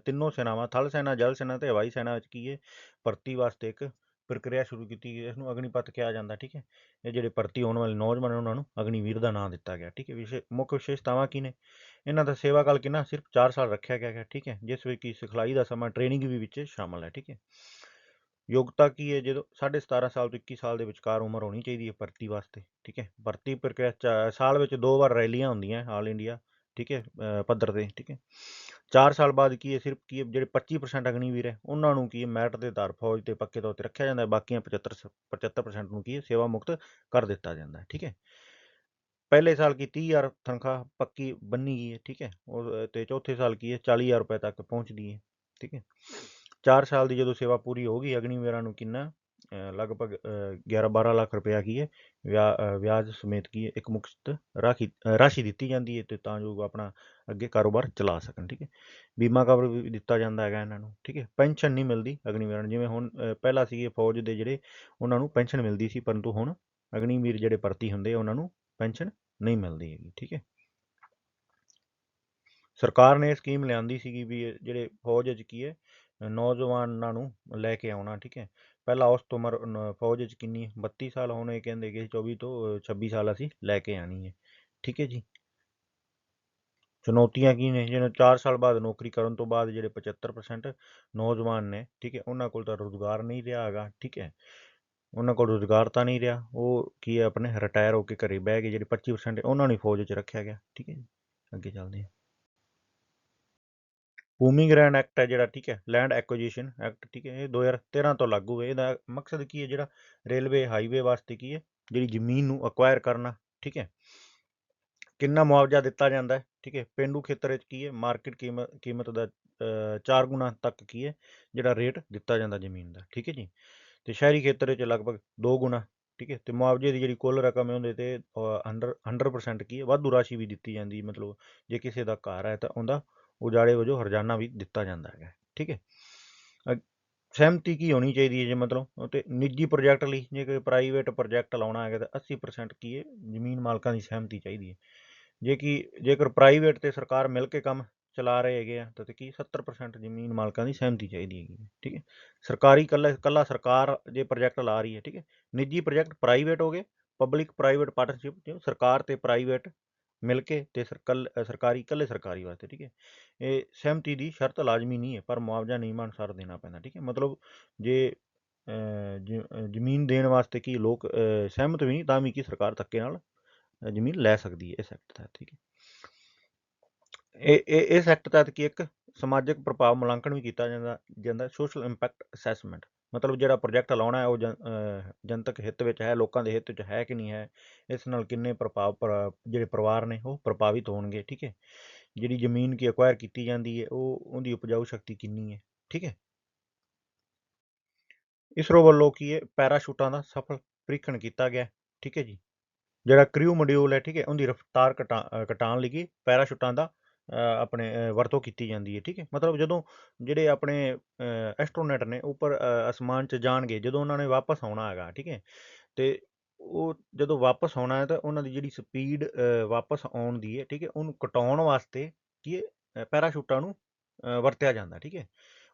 ਤਿੰਨੋਂ ਸੈਨਾਵਾਂ, ਥਲ ਸੈਨਾ, ਜਲ ਸੈਨਾ ਤੇ ਹਵਾਈ ਸੈਨਾ ਵਿੱਚ ਕੀ ਹੈ, ਭਰਤੀ ਵਾਸਤੇ ਇੱਕ ਪ੍ਰਕਿਰਿਆ ਸ਼ੁਰੂ ਕੀਤੀ ਗਈ ਇਸ ਨੂੰ ਅਗਨੀਪਥ ਕਿਹਾ ਜਾਂਦਾ, ਠੀਕ ਹੈ। ਇਹ ਜਿਹੜੇ ਭਰਤੀ ਹੋਣ ਵਾਲੇ ਨੌਜਵਾਨ ਉਹਨਾਂ ਨੂੰ ਅਗਨੀਵੀਰ ਦਾ ਨਾਮ ਦਿੱਤਾ ਗਿਆ, ਠੀਕ ਹੈ। ਵਿਸ਼ੇ, ਮੁੱਖ ਵਿਸ਼ੇਸ਼ਤਾਵਾਂ ਕੀ ਨੇ? ਇਹਨਾਂ ਦਾ ਸੇਵਾ ਕਾਲ ਕਿੰਨਾ? ਸਿਰਫ 4 ਸਾਲ ਰੱਖਿਆ ਗਿਆ ਹੈ ਠੀਕ ਹੈ। ਜਿਸ ਵਿੱਚ ਕੀ ਸਿਖਲਾਈ ਦਾ ਸਮਾਂ ਟ੍ਰੇਨਿੰਗ ਵੀ ਵਿੱਚ ਸ਼ਾਮਲ ਹੈ, ਠੀਕ ਹੈ। ਯੋਗਤਾ ਕੀ ਹੈ ਜਦੋਂ 17.5 ਸਾਲ ਤੋਂ 21 ਸਾਲ ਦੇ ਵਿਚਕਾਰ ਉਮਰ ਹੋਣੀ ਚਾਹੀਦੀ ਹੈ ਭਰਤੀ ਵਾਸਤੇ ਠੀਕ ਹੈ? ਭਰਤੀ ਪ੍ਰਕਿਰਿਆ 'ਚ ਸਾਲ ਵਿੱਚ ਦੋ ਵਾਰ ਰੈਲੀਆਂ ਹੁੰਦੀਆਂ ਆਲ ਇੰਡੀਆ ਠੀਕ ਹੈ? ਪੱਧਰ ਤੇ ਠੀਕ ਹੈ? 4 ਸਾਲ ਬਾਅਦ ਕੀ ਹੈ ਸਿਰਫ ਕੀ ਹੈ ਜਿਹੜੇ 25% ਅਗਨੀਵੀਰ ਹੈ ਉਹਨਾਂ ਨੂੰ ਕੀ ਹੈ ਮੈਰਿਟ ਦੇ ਆਧਾਰ ਫੌਜ ਤੇ ਪੱਕੇ ਤੌਰ ਤੇ ਰੱਖਿਆ ਜਾਂਦਾ ਹੈ ਬਾਕੀਆਂ 75 ਸ- 75% ਨੂੰ ਕੀ ਹੈ ਸੇਵਾ ਮੁਕਤ ਕਰ ਦਿੱਤਾ ਜਾਂਦਾ ਹੈ ਠੀਕ ਹੈ? ਪਹਿਲੇ ਸਾਲ ਕੀ 30000 ਤਨਖਾਹ ਪੱਕੀ ਬੰਨੀ ਗਈ ਹੈ ਠੀਕ ਹੈ? ਉਹ ਅਹ, ਤੇ ਚੌਥੇ ਸਾਲ ਕੀ ਹੈ 40000 ਰੁਪਏ ਤੱਕ ਪਹੁੰਚਦੀ ਹੈ ਠੀਕ ਹੈ? 4 ਸਾਲ ਦੀ ਜਦੋਂ ਸੇਵਾ ਪੂਰੀ ਹੋ ਗਈ ਅਗਨੀਵੀਰਾਂ ਨੂੰ ਕਿੰਨਾ ਅਹ, ਲਗਭਗ 11-12 ਲੱਖ ਰੁਪਇਆ ਕੀ ਹੈ ਵਿਆ- ਵਿਆਜ ਸਮੇਤ ਕੀ ਹੈ ਇੱਕ ਮੁਕਤ ਰਾਖੀ ਰਾਸ਼ੀ ਦਿੱਤੀ ਜਾਂਦੀ ਹੈ ਤੇ ਤਾਂ ਜੋ ਆਪਣਾ ਅੱਗੇ ਕਾਰੋਬਾਰ ਚਲਾ ਸਕਣ ਠੀਕ ਹੈ। ਬੀਮਾ ਕਵਰ ਵੀ ਦਿੱਤਾ ਜਾਂਦਾ ਹੈਗਾ ਇਹਨਾਂ ਨੂੰ ਠੀਕ ਹੈ। ਪੈਨਸ਼ਨ ਨਹੀਂ ਮਿਲਦੀ ਅਗਨੀਵੀਰਾਂ ਨੂੰ ਜਿਵੇਂ ਹੁਣ ਅਹ, ਪਹਿਲਾਂ ਸੀਗੇ ਫੌਜ ਦੇ ਜਿਹੜੇ ਉਹਨਾਂ ਨੂੰ ਪੈਨਸ਼ਨ ਮਿਲਦੀ ਸੀ ਪਰੰਤੂ ਹੁਣ ਅਗਨੀਵੀਰ ਜਿਹੜੇ ਭਰਤੀ ਹੁੰਦੇ ਉਹਨਾਂ ਨੂੰ ਪੈਨਸ਼ਨ ਨਹੀਂ ਮਿਲਦੀ ਹੈਗੀ ਠੀਕ ਹੈ। ਸਰਕਾਰ ਨੇ ਇਹ ਸਕੀਮ ਲਿਆਂਦੀ ਸੀਗੀ ਵੀ ਜਿਹੜੇ ਫੌਜ 'ਚ ਕੀ ਹੈ ਨੌਜਵਾਨਾਂ ਨੂੰ ਲੈ ਕੇ ਆਉਣਾ, ਠੀਕ ਹੈ। ਪਹਿਲਾਂ ਉਸ ਤੋਂ ਉਮਰ ਨ- ਫੌਜ 'ਚ ਕਿੰਨੀ ਹੈ 32 ਸਾਲ ਹੁਣ ਇਹ ਕਹਿੰਦੇ ਕਿ 24 ਤੋਂ ਛੱਬੀ ਸਾਲ ਅਸੀਂ ਲੈ ਕੇ ਆਉਣੀ ਹੈ, ਠੀਕ ਹੈ ਜੀ। ਚੁਣੌਤੀਆਂ ਕੀ ਨੇ? ਜਿਹਨਾਂ 4 ਸਾਲ ਬਾਅਦ ਨੌਕਰੀ ਕਰਨ ਤੋਂ ਬਾਅਦ ਜਿਹੜੇ 75% ਨੌਜਵਾਨ ਨੇ, ਠੀਕ ਹੈ, ਉਹਨਾਂ ਕੋਲ ਤਾਂ ਰੋਜ਼ਗਾਰ ਨਹੀਂ ਰਿਹਾ ਹੈਗਾ, ਠੀਕ ਹੈ। ਉਹਨਾਂ ਕੋਲ ਰੋਜ਼ਗਾਰ ਤਾਂ ਨਹੀਂ ਰਿਹਾ, ਉਹ ਕੀ ਹੈ, ਆਪਣੇ ਰਿਟਾਇਰ ਹੋ ਕੇ ਘਰੇ ਬਹਿ ਗਏ, ਜਿਹੜੇ 25% ਉਹਨਾਂ ਨੂੰ ਫੌਜ 'ਚ ਰੱਖਿਆ ਗਿਆ, ਠੀਕ ਹੈ ਜੀ। ਅੱਗੇ ਚੱਲਦੇ ਹਾਂ। ਭੂਮੀ ਗ੍ਰਹਿਣ ਐਕਟ ਹੈ ਜਿਹੜਾ, ਠੀਕ ਹੈ ਲੈਂਡ ਐਕੁਜੀਸ਼ਨ ਐਕਟ ਠੀਕ ਹੈ, ਇਹ 2013 ਤੋਂ ਲਾਗੂ ਹੈ ਇਹਦਾ ਮਕਸਦ ਕੀ ਹੈ ਜਿਹੜਾ? ਰੇਲਵੇ, ਹਾਈਵੇ ਵਾਸਤੇ ਕੀ ਹੈ? ਜਿਹੜੀ ਜ਼ਮੀਨ ਨੂੰ ਅਕਵਾਇਰ ਕਰਨਾ, ਠੀਕ ਹੈ। ਕਿੰਨਾ ਮੁਆਵਜ਼ਾ ਦਿੱਤਾ ਜਾਂਦਾ ਹੈ, ਠੀਕ ਹੈ। ਪਿੰਡੂ ਖੇਤਰ ਵਿੱਚ ਕੀ ਹੈ? ਮਾਰਕੀਟ ਕੀਮਤ ਕੀਮਤ ਦਾ 4 ਗੁਣਾ ਤੱਕ ਕੀ ਹੈ, ਜਿਹੜਾ ਰੇਟ ਦਿੱਤਾ ਜਾਂਦਾ ਜ਼ਮੀਨ ਦਾ, ਠੀਕ ਹੈ ਜੀ। ਤੇ ਸ਼ਹਿਰੀ ਖੇਤਰ ਵਿੱਚ ਲਗਭਗ 2 ਗੁਣਾ, ਠੀਕ ਹੈ। ਤੇ ਮੁਆਵਜ਼ੇ ਦੀ ਜਿਹੜੀ ਕੁੱਲ ਰਕਮ ਹੈ ਉਹਦੇ ਤੇ 100 100% ਕੀ ਹੈ, ਵਾਧੂ ਰਾਸ਼ੀ ਵੀ ਦਿੱਤੀ ਜਾਂਦੀ, ਮਤਲਬ ਜੇ ਕਿਸੇ ਦਾ ਘਰ ਹੈ ਤਾਂ ਉਹਦਾ ਉਜਾੜੇ ਵਜੋਂ ਹਰਜਾਨਾ ਵੀ ਦਿੱਤਾ ਜਾਂਦਾ ਹੈਗਾ, ਠੀਕ ਹੈ। ਅਗ- ਸਹਿਮਤੀ ਕੀ ਹੋਣੀ ਚਾਹੀਦੀ ਹੈ ਜੇ ਮਤਲਬ? ਉਹ ਤੇ ਨਿੱਜੀ ਪ੍ਰੋਜੈਕਟ ਲਈ, ਜੇ ਕੋਈ ਪ੍ਰਾਈਵੇਟ ਪ੍ਰੋਜੈਕਟ ਲਾਉਣਾ ਹੈਗਾ ਤਾਂ 80% ਕੀ ਹੈ? ਜ਼ਮੀਨ ਮਾਲਕਾਂ ਦੀ ਸਹਿਮਤੀ ਚਾਹੀਦੀ ਹੈ। ਜੇ ਕਿ, ਜੇਕਰ ਪ੍ਰਾਈਵੇਟ ਤੇ ਸਰਕਾਰ ਮਿਲ ਕੇ ਕੰਮ ਚਲਾ ਰਹੇ ਹੈਗੇ ਆ, ਤਾਂ ਕੀ 70% ਜ਼ਮੀਨ ਮਾਲਕਾਂ ਦੀ ਸਹਿਮਤੀ ਚਾਹੀਦੀ ਹੈਗੀ ਠੀਕ ਹੈ। ਸਰਕਾਰੀ ਕੱਲਾ ਕੱਲਾ ਸਰਕਾਰ ਜੇ ਪ੍ਰੋਜੈਕਟ ਲਾ ਰਹੀ ਹੈ, ਠੀਕ ਹੈ। ਨਿੱਜੀ ਪ੍ਰੋਜੈਕਟ ਪ੍ਰਾਈਵੇਟ ਹੋ ਗਏ ਪਬਲਿਕ ਪ੍ਰਾਈਵੇਟ ਪਾਰਟਨਰਸ਼ਿਪ ਜਿਵੇਂ ਸਰਕਾਰ ਤੇ ਪ੍ਰਾਈਵੇਟ ਮਿਲ ਕੇ ਅਤੇ ਸਰਕਲ ਅ, ਸਰਕਾਰੀ ਇਕੱਲੇ ਸਰਕਾਰੀ ਵਾਸਤੇ ਠੀਕ ਹੈ? ਇਹ ਸਹਿਮਤੀ ਦੀ ਸ਼ਰਤ ਲਾਜ਼ਮੀ ਨਹੀਂ ਹੈ ਪਰ ਮੁਆਵਜ਼ਾ ਨਿਯਮਾਂ ਅਨੁਸਾਰ ਦੇਣਾ ਪੈਂਦਾ ਠੀਕ ਹੈ? ਮਤਲਬ ਜੇ ਜ਼ਮੀਨ ਦੇਣ ਵਾਸਤੇ ਕੀ ਲੋਕ ਸਹਿਮਤ ਵੀ ਨਹੀਂ ਤਾਂ ਵੀ ਕੀ ਸਰਕਾਰ ਧੱਕੇ ਨਾਲ ਜ਼ਮੀਨ ਲੈ ਸਕਦੀ ਹੈ ਇਸ ਐਕਟ ਤਹਿਤ ਠੀਕ ਹੈ? ਇਹ ਇਹ ਇਸ ਐਕਟ ਤਹਿਤ ਕੀ ਇੱਕ ਸਮਾਜਿਕ ਪ੍ਰਭਾਵ ਮੁਲਾਂਕਣ ਵੀ ਕੀਤਾ ਜਾਂਦਾ ਜਾਂਦਾ ਸੋਸ਼ਲ ਇੰਪੈਕਟ ਅਸੈਸਮੈਂਟ ਮਤਲਬ ਜਿਹੜਾ ਪ੍ਰੋਜੈਕਟ ਲਾਉਣਾ ਹੈ ਉਹ ਜਨ- ਜਨਤਕ ਹਿੱਤ ਵਿੱਚ ਹੈ ਲੋਕਾਂ ਦੇ ਹਿੱਤ ਵਿੱਚ ਹੈ ਕਿ ਨਹੀਂ ਹੈ ਇਸ ਨਾਲ ਕਿੰਨੇ ਪ੍ਰਭਾਵ ਜਿਹੜੇ ਪਰਿਵਾਰ ਨੇ ਉਹ ਪ੍ਰਭਾਵਿਤ ਹੋਣਗੇ ਠੀਕ ਹੈ? ਜਿਹੜੀ ਜ਼ਮੀਨ ਕੀ ਅਕਵਾਇਰ ਕੀਤੀ ਜਾਂਦੀ ਹੈ ਉਹ ਉਹਦੀ ਉਪਜਾਊ ਸ਼ਕਤੀ ਕਿੰਨੀ ਹੈ ਠੀਕ ਹੈ? ਇਸਰੋ ਵੱਲੋਂ ਕੀ ਹੈ ਪੈਰਾਸ਼ੂਟਾਂ ਦਾ ਸਫਲ ਪ੍ਰੀਖਣ ਕੀਤਾ ਗਿਆ ਠੀਕ ਹੈ ਜੀ? ਜਿਹੜਾ ਕ੍ਰਿਊ ਮੋਡਿਊਲ ਹੈ ਠੀਕ ਹੈ ਉਹਦੀ ਰਫ਼ਤਾਰ ਘਟਾ ਅ, ਘਟਾਉਣ ਲਈ ਕੀ ਪੈਰਾਸ਼ੂਟਾਂ ਦਾ ਆਪਣੇ ਵਰਤੋਂ ਕੀਤੀ ਜਾਂਦੀ ਹੈ ਠੀਕ ਹੈ? ਮਤਲਬ ਜਦੋਂ ਜਿਹੜੇ ਆਪਣੇ ਐਸਟਰੋਨੈਟ ਨੇ ਉੱਪਰ ਅ, ਅਸਮਾਨ 'ਚ ਜਾਣਗੇ ਜਦੋਂ ਉਹਨਾਂ ਨੇ ਵਾਪਸ ਆਉਣਾ ਹੈਗਾ ਠੀਕ ਹੈ? ਤੇ ਉਹ ਜਦੋਂ ਵਾਪਸ ਆਉਣਾ ਹੈ ਤਾਂ ਉਹਨਾਂ ਦੀ ਜਿਹੜੀ ਸਪੀਡ ਵਾਪਸ ਆਉਣ ਦੀ ਹੈ ਠੀਕ ਹੈ? ਉਹਨੂੰ ਘਟਾਉਣ ਵਾਸਤੇ ਕੀ ਹੈ? ਪੈਰਾਸ਼ੂਟਾਂ ਨੂੰ ਵਰਤਿਆ ਜਾਂਦਾ ਠੀਕ ਹੈ?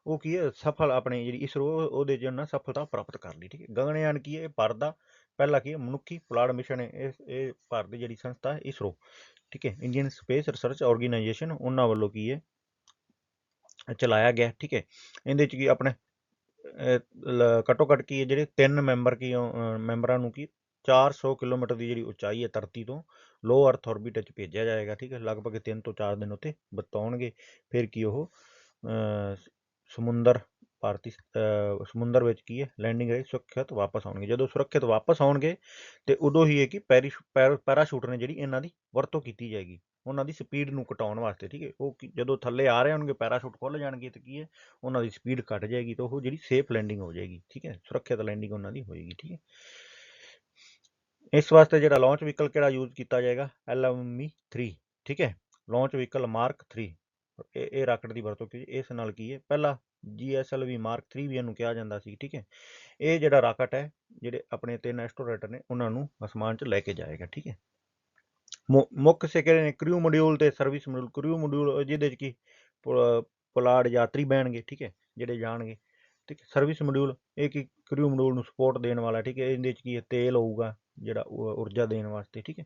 ਉਹ ਕੀ ਹੈ? ਸਫਲ ਆਪਣੇ ਜਿਹੜੀ ਇਸਰੋ ਉਹਦੇ 'ਚ ਨਾ ਸਫਲਤਾ ਪ੍ਰਾਪਤ ਕਰ ਲਈ ਠੀਕ ਹੈ? ਗਗਨਯਾਨ ਕੀ ਹੈ? ਇਹ ਭਾਰਤ ਦਾ ਪਹਿਲਾ ਕੀ ਹੈ? ਮਨੁੱਖੀ ਪੁਲਾੜ ਮਿਸ਼ਨ ਹੈ ਇਹ ਇਹ ਭਾਰਤ ਦੀ ਜਿਹੜੀ ਸੰਸਥਾ ਹੈ ਇਸਰੋ। ਠੀਕ ਹੈ ਇੰਡੀਅਨ ਸਪੇਸ ਰਿਸਰਚ ਆਰਗੇਨਾਈਜੇਸ਼ਨ ਉਹਨਾਂ ਵੱਲੋਂ ਕੀ ਹੈ ਚਲਾਇਆ ਗਿਆ ਠੀਕ ਹੈ ਇਹਦੇ ਚ ਕੀ ਆਪਣੇ ਅਹ, ਲ- ਘੱਟੋ ਘੱਟ ਕੀ ਹੈ ਜਿਹੜੇ ਤਿੰਨ ਮੈਂਬਰ ਕੀ ਮੈਂਬਰਾਂ ਨੂੰ ਕੀ 400 ਕਿਲੋਮੀਟਰ ਦੀ ਜਿਹੜੀ ਉਚਾਈ ਹੈ ਧਰਤੀ ਤੋਂ ਲੋ ਅਰਥ ਆਰਬਿਟ ਵਿੱਚ ਭੇਜਿਆ ਜਾਏਗਾ ਠੀਕ ਹੈ ਲਗਭਗ 3 ਤੋਂ 4 ਦਿਨ ਉੱਤੇ ਬਿਤਾਉਣਗੇ ਫਿਰ ਕੀ ਉਹ ਸਮੁੰਦਰ ਭਾਰਤੀ ਸਮੁੰਦਰ ਵਿੱਚ ਕੀ ਹੈ ਲੈਂਡਿੰਗ ਰਾਹੀਂ, ਸੁਰੱਖਿਅਤ ਵਾਪਸ ਆਉਣਗੇ। ਜਦੋਂ ਸੁਰੱਖਿਅਤ ਵਾਪਸ ਆਉਣਗੇ, ਤੇ ਉਦੋਂ ਹੀ ਹੈ ਕਿ ਪੈਰਿਸ਼ ਪੈਰ- ਪੈਰਾਸ਼ੂਟ ਨੇ ਜਿਹੜੀ ਇਹਨਾਂ ਦੀ ਵਰਤੋਂ ਕੀਤੀ ਜਾਏਗੀ, ਉਹਨਾਂ ਦੀ ਸਪੀਡ ਨੂੰ ਘਟਾਉਣ ਵਾਸਤੇ, ਠੀਕ ਹੈ? ਉਹ ਕੀ- ਜਦੋਂ ਥੱਲੇ ਆ ਰਹੇ ਹੋਣਗੇ, ਪੈਰਾਸ਼ੂਟ ਖੁੱਲ ਜਾਣਗੇ, ਤੇ ਕੀ ਹੈ, ਉਹਨਾਂ ਦੀ ਸਪੀਡ ਘਟ ਜਾਏਗੀ, ਤਾਂ ਉਹ ਜਿਹੜੀ ਸੇਫ ਲੈਂਡਿੰਗ ਹੋ ਜਾਏਗੀ, ਠੀਕ ਹੈ? ਸੁਰੱਖਿਅਤ ਲੈਂਡਿੰਗ ਉਹਨਾਂ ਦੀ ਹੋਏਗੀ, ਠੀਕ ਹੈ? ਇਸ ਵਾਸਤੇ ਜਿਹੜਾ ਲਾਂਚ ਵਹੀਕਲ ਕਿਹੜਾ ਯੂਜ਼ ਕੀਤਾ ਜਾਏਗਾ? LME 3 ਠੀਕ ਹੈ? ਲਾਂਚ ਵਹੀਕਲ ਮਾਰਕ 3 ਇਹ ਇਹ ਰਾਕਟ ਦੀ ਵਰਤੋਂ ਕੀਤੀ ਇਸ ਨਾਲ ਕੀ ਹੈ? ਪਹਿਲਾ GSLV ਮਾਰਕ 3 ਵੀ ਇਹਨੂੰ ਕਿਹਾ ਜਾਂਦਾ ਸੀ, ਠੀਕ ਹੈ? ਇਹ ਜਿਹੜਾ ਰਾਕਟ ਹੈ, ਜਿਹੜੇ ਆਪਣੇ ਤਿੰਨ ਐਸਟਰੋਨੇਟਰ ਨੇ, ਉਹਨਾਂ ਨੂੰ ਅਸਮਾਨ 'ਚ ਲੈ ਕੇ ਜਾਏਗਾ, ਠੀਕ ਹੈ? ਮੁੱਖ ਸਿਖਰ ਨੇ ਕ੍ਰਿਊ ਮੋਡਿਊਲ ਤੇ ਸਰਵਿਸ ਮੋਡਿਊਲ, ਕ੍ਰਿਊ ਮੋਡਿਊਲ ਜਿਹਦੇ 'ਚ ਕੀ? ਪ- ਪੁਲਾੜ ਯਾਤਰੀ ਬਹਿਣਗੇ ਠੀਕ ਹੈ? ਜਿਹੜੇ ਜਾਣਗੇ, ਠੀਕ ਹੈ? ਸਰਵਿਸ ਮੋਡਿਊਲ, ਇਹ ਕੀ ਕ੍ਰਿਊ ਮੋਡਿਊਲ ਨੂੰ ਸਪੋਰਟ ਦੇਣ ਵਾਲਾ, ਠੀਕ ਹੈ? ਇਹਦੇ 'ਚ ਕੀ ਹੈ? ਤੇਲ ਹੋਊਗਾ, ਜਿਹੜਾ ਉਹ ਊਰਜਾ ਦੇਣ ਵਾਸਤੇ, ਠੀਕ ਹੈ?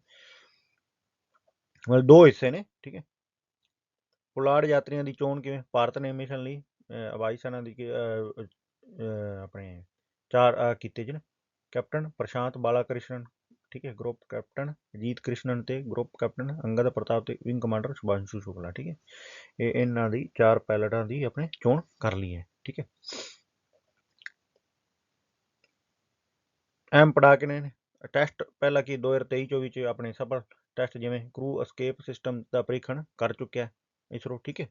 ਮਤਲਬ ਦੋ ਹਿੱਸੇ ਨੇ, ਠੀਕ ਹੈ? ਪੁਲਾੜ ਯਾਤਰੀਆਂ ਦੀ ਚੋਣ ਕਿਵੇਂ? ਭਾਰਤ ਨੇ ਮਿਸ਼ਨ ਲਈ ਅਹ, ਹਵਾਈ ਸੈਨਾ ਦੀ ਆਪਣੇ ਚਾਰ ਕੀਤੇ ਜੀ ਕੈਪਟਨ ਪ੍ਰਸ਼ਾਂਤ ਬਾਲਾਕ੍ਰਿਸ਼ਨਨ ਠੀਕ ਹੈ ਗਰੁੱਪ ਕੈਪਟਨ ਅਜੀਤ ਕ੍ਰਿਸ਼ਨਨ ਤੇ ਗਰੁੱਪ ਕੈਪਟਨ ਅੰਗਦ ਪ੍ਰਤਾਪ ਤੇ ਵਿੰਗ ਕਮਾਂਡਰ ਸੁਭਾਂਸ਼ੂ ਸ਼ੁਕਲਾ ਠੀਕ ਹੈ। ਇਹ ਇਹਨਾਂ ਦੀ ਚਾਰ ਪਾਇਲਟਾਂ ਦੀ ਆਪਣੇ ਚੋਣ ਕਰ ਲਈ ਹੈ ਠੀਕ ਹੈ। ਐਮ ਪੜਾ ਕੇ ਨੇ? ਟੈਸਟ ਪਹਿਲਾਂ ਕੀ 2023 24 ਚ ਆਪਣੇ ਸਫਲ ਟੈਸਟ ਜਿਵੇਂ ਕਰੂ ਅਸਕੇਪ ਸਿਸਟਮ ਦਾ ਪਰੀਖਣ ਕਰ ਚੁੱਕਿਆ। ਇਸਰੋ ਠੀਕ ਹੈ।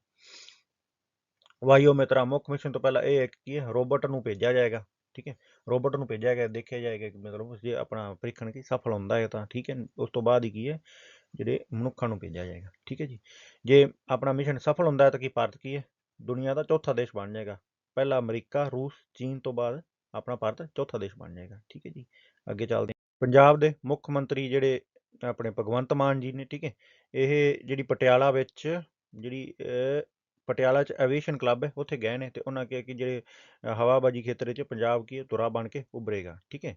ਵਾਯੂਮਿਤਰਾ ਮੁੱਖ ਮਿਸ਼ਨ ਤੋਂ ਪਹਿਲਾਂ ਇਹ ਹੈ ਕੀ ਹੈ ਰੋਬੋਟ ਨੂੰ ਭੇਜਿਆ ਜਾਏਗਾ, ਠੀਕ ਹੈ। ਰੋਬੋਟ ਨੂੰ ਭੇਜਿਆ ਗਿਆ, ਦੇਖਿਆ ਜਾਏਗਾ ਕਿ ਮਤਲਬ ਜੇ ਆਪਣਾ ਪ੍ਰੀਖਣ ਕੀ ਸਫਲ ਹੁੰਦਾ ਹੈ ਤਾਂ, ਠੀਕ ਹੈ। ਉਸ ਤੋਂ ਬਾਅਦ ਹੀ ਕੀ ਹੈ, ਜਿਹੜੇ ਮਨੁੱਖਾਂ ਨੂੰ ਭੇਜਿਆ ਜਾਏਗਾ, ਠੀਕ ਹੈ ਜੀ। ਜੇ ਆਪਣਾ ਮਿਸ਼ਨ ਸਫਲ ਹੁੰਦਾ ਹੈ ਤਾਂ ਕੀ ਭਾਰਤ ਕੀ ਹੈ? ਦੁਨੀਆ ਦਾ ਚੌਥਾ ਦੇਸ਼ ਬਣ ਜਾਏਗਾ। ਪਹਿਲਾ ਅਮਰੀਕਾ, ਰੂਸ, ਚੀਨ ਤੋਂ ਬਾਅਦ ਆਪਣਾ ਭਾਰਤ ਚੌਥਾ ਦੇਸ਼ ਬਣ ਜਾਏਗਾ, ਠੀਕ ਹੈ ਜੀ। ਅੱਗੇ ਚੱਲਦੇ ਹਾਂ। ਪੰਜਾਬ ਦੇ ਮੁੱਖ ਮੰਤਰੀ ਜਿਹੜੇ ਆਪਣੇ ਭਗਵੰਤ ਮਾਨ ਜੀ ਨੇ, ਠੀਕ ਹੈ। ਇਹ ਜਿਹੜੀ ਪਟਿਆਲਾ ਵਿੱਚ ਜਿਹੜੀ ਪਟਿਆਲਾ ਚ ਐਵੀਏਸ਼ਨ ਕਲੱਬ ਹੈ ਉੱਥੇ ਗਏ ਨੇ ਤੇ ਉਹਨਾਂ ਕਿਹਾ ਕਿ ਜਿਹੜੇ ਹਵਾਬਾਜ਼ੀ ਖੇਤਰ ਵਿੱਚ ਪੰਜਾਬ ਕੀ ਤੁਰਾ ਬਣ ਕੇ ਉੱਭਰੇਗਾ ਠੀਕ ਹੈ?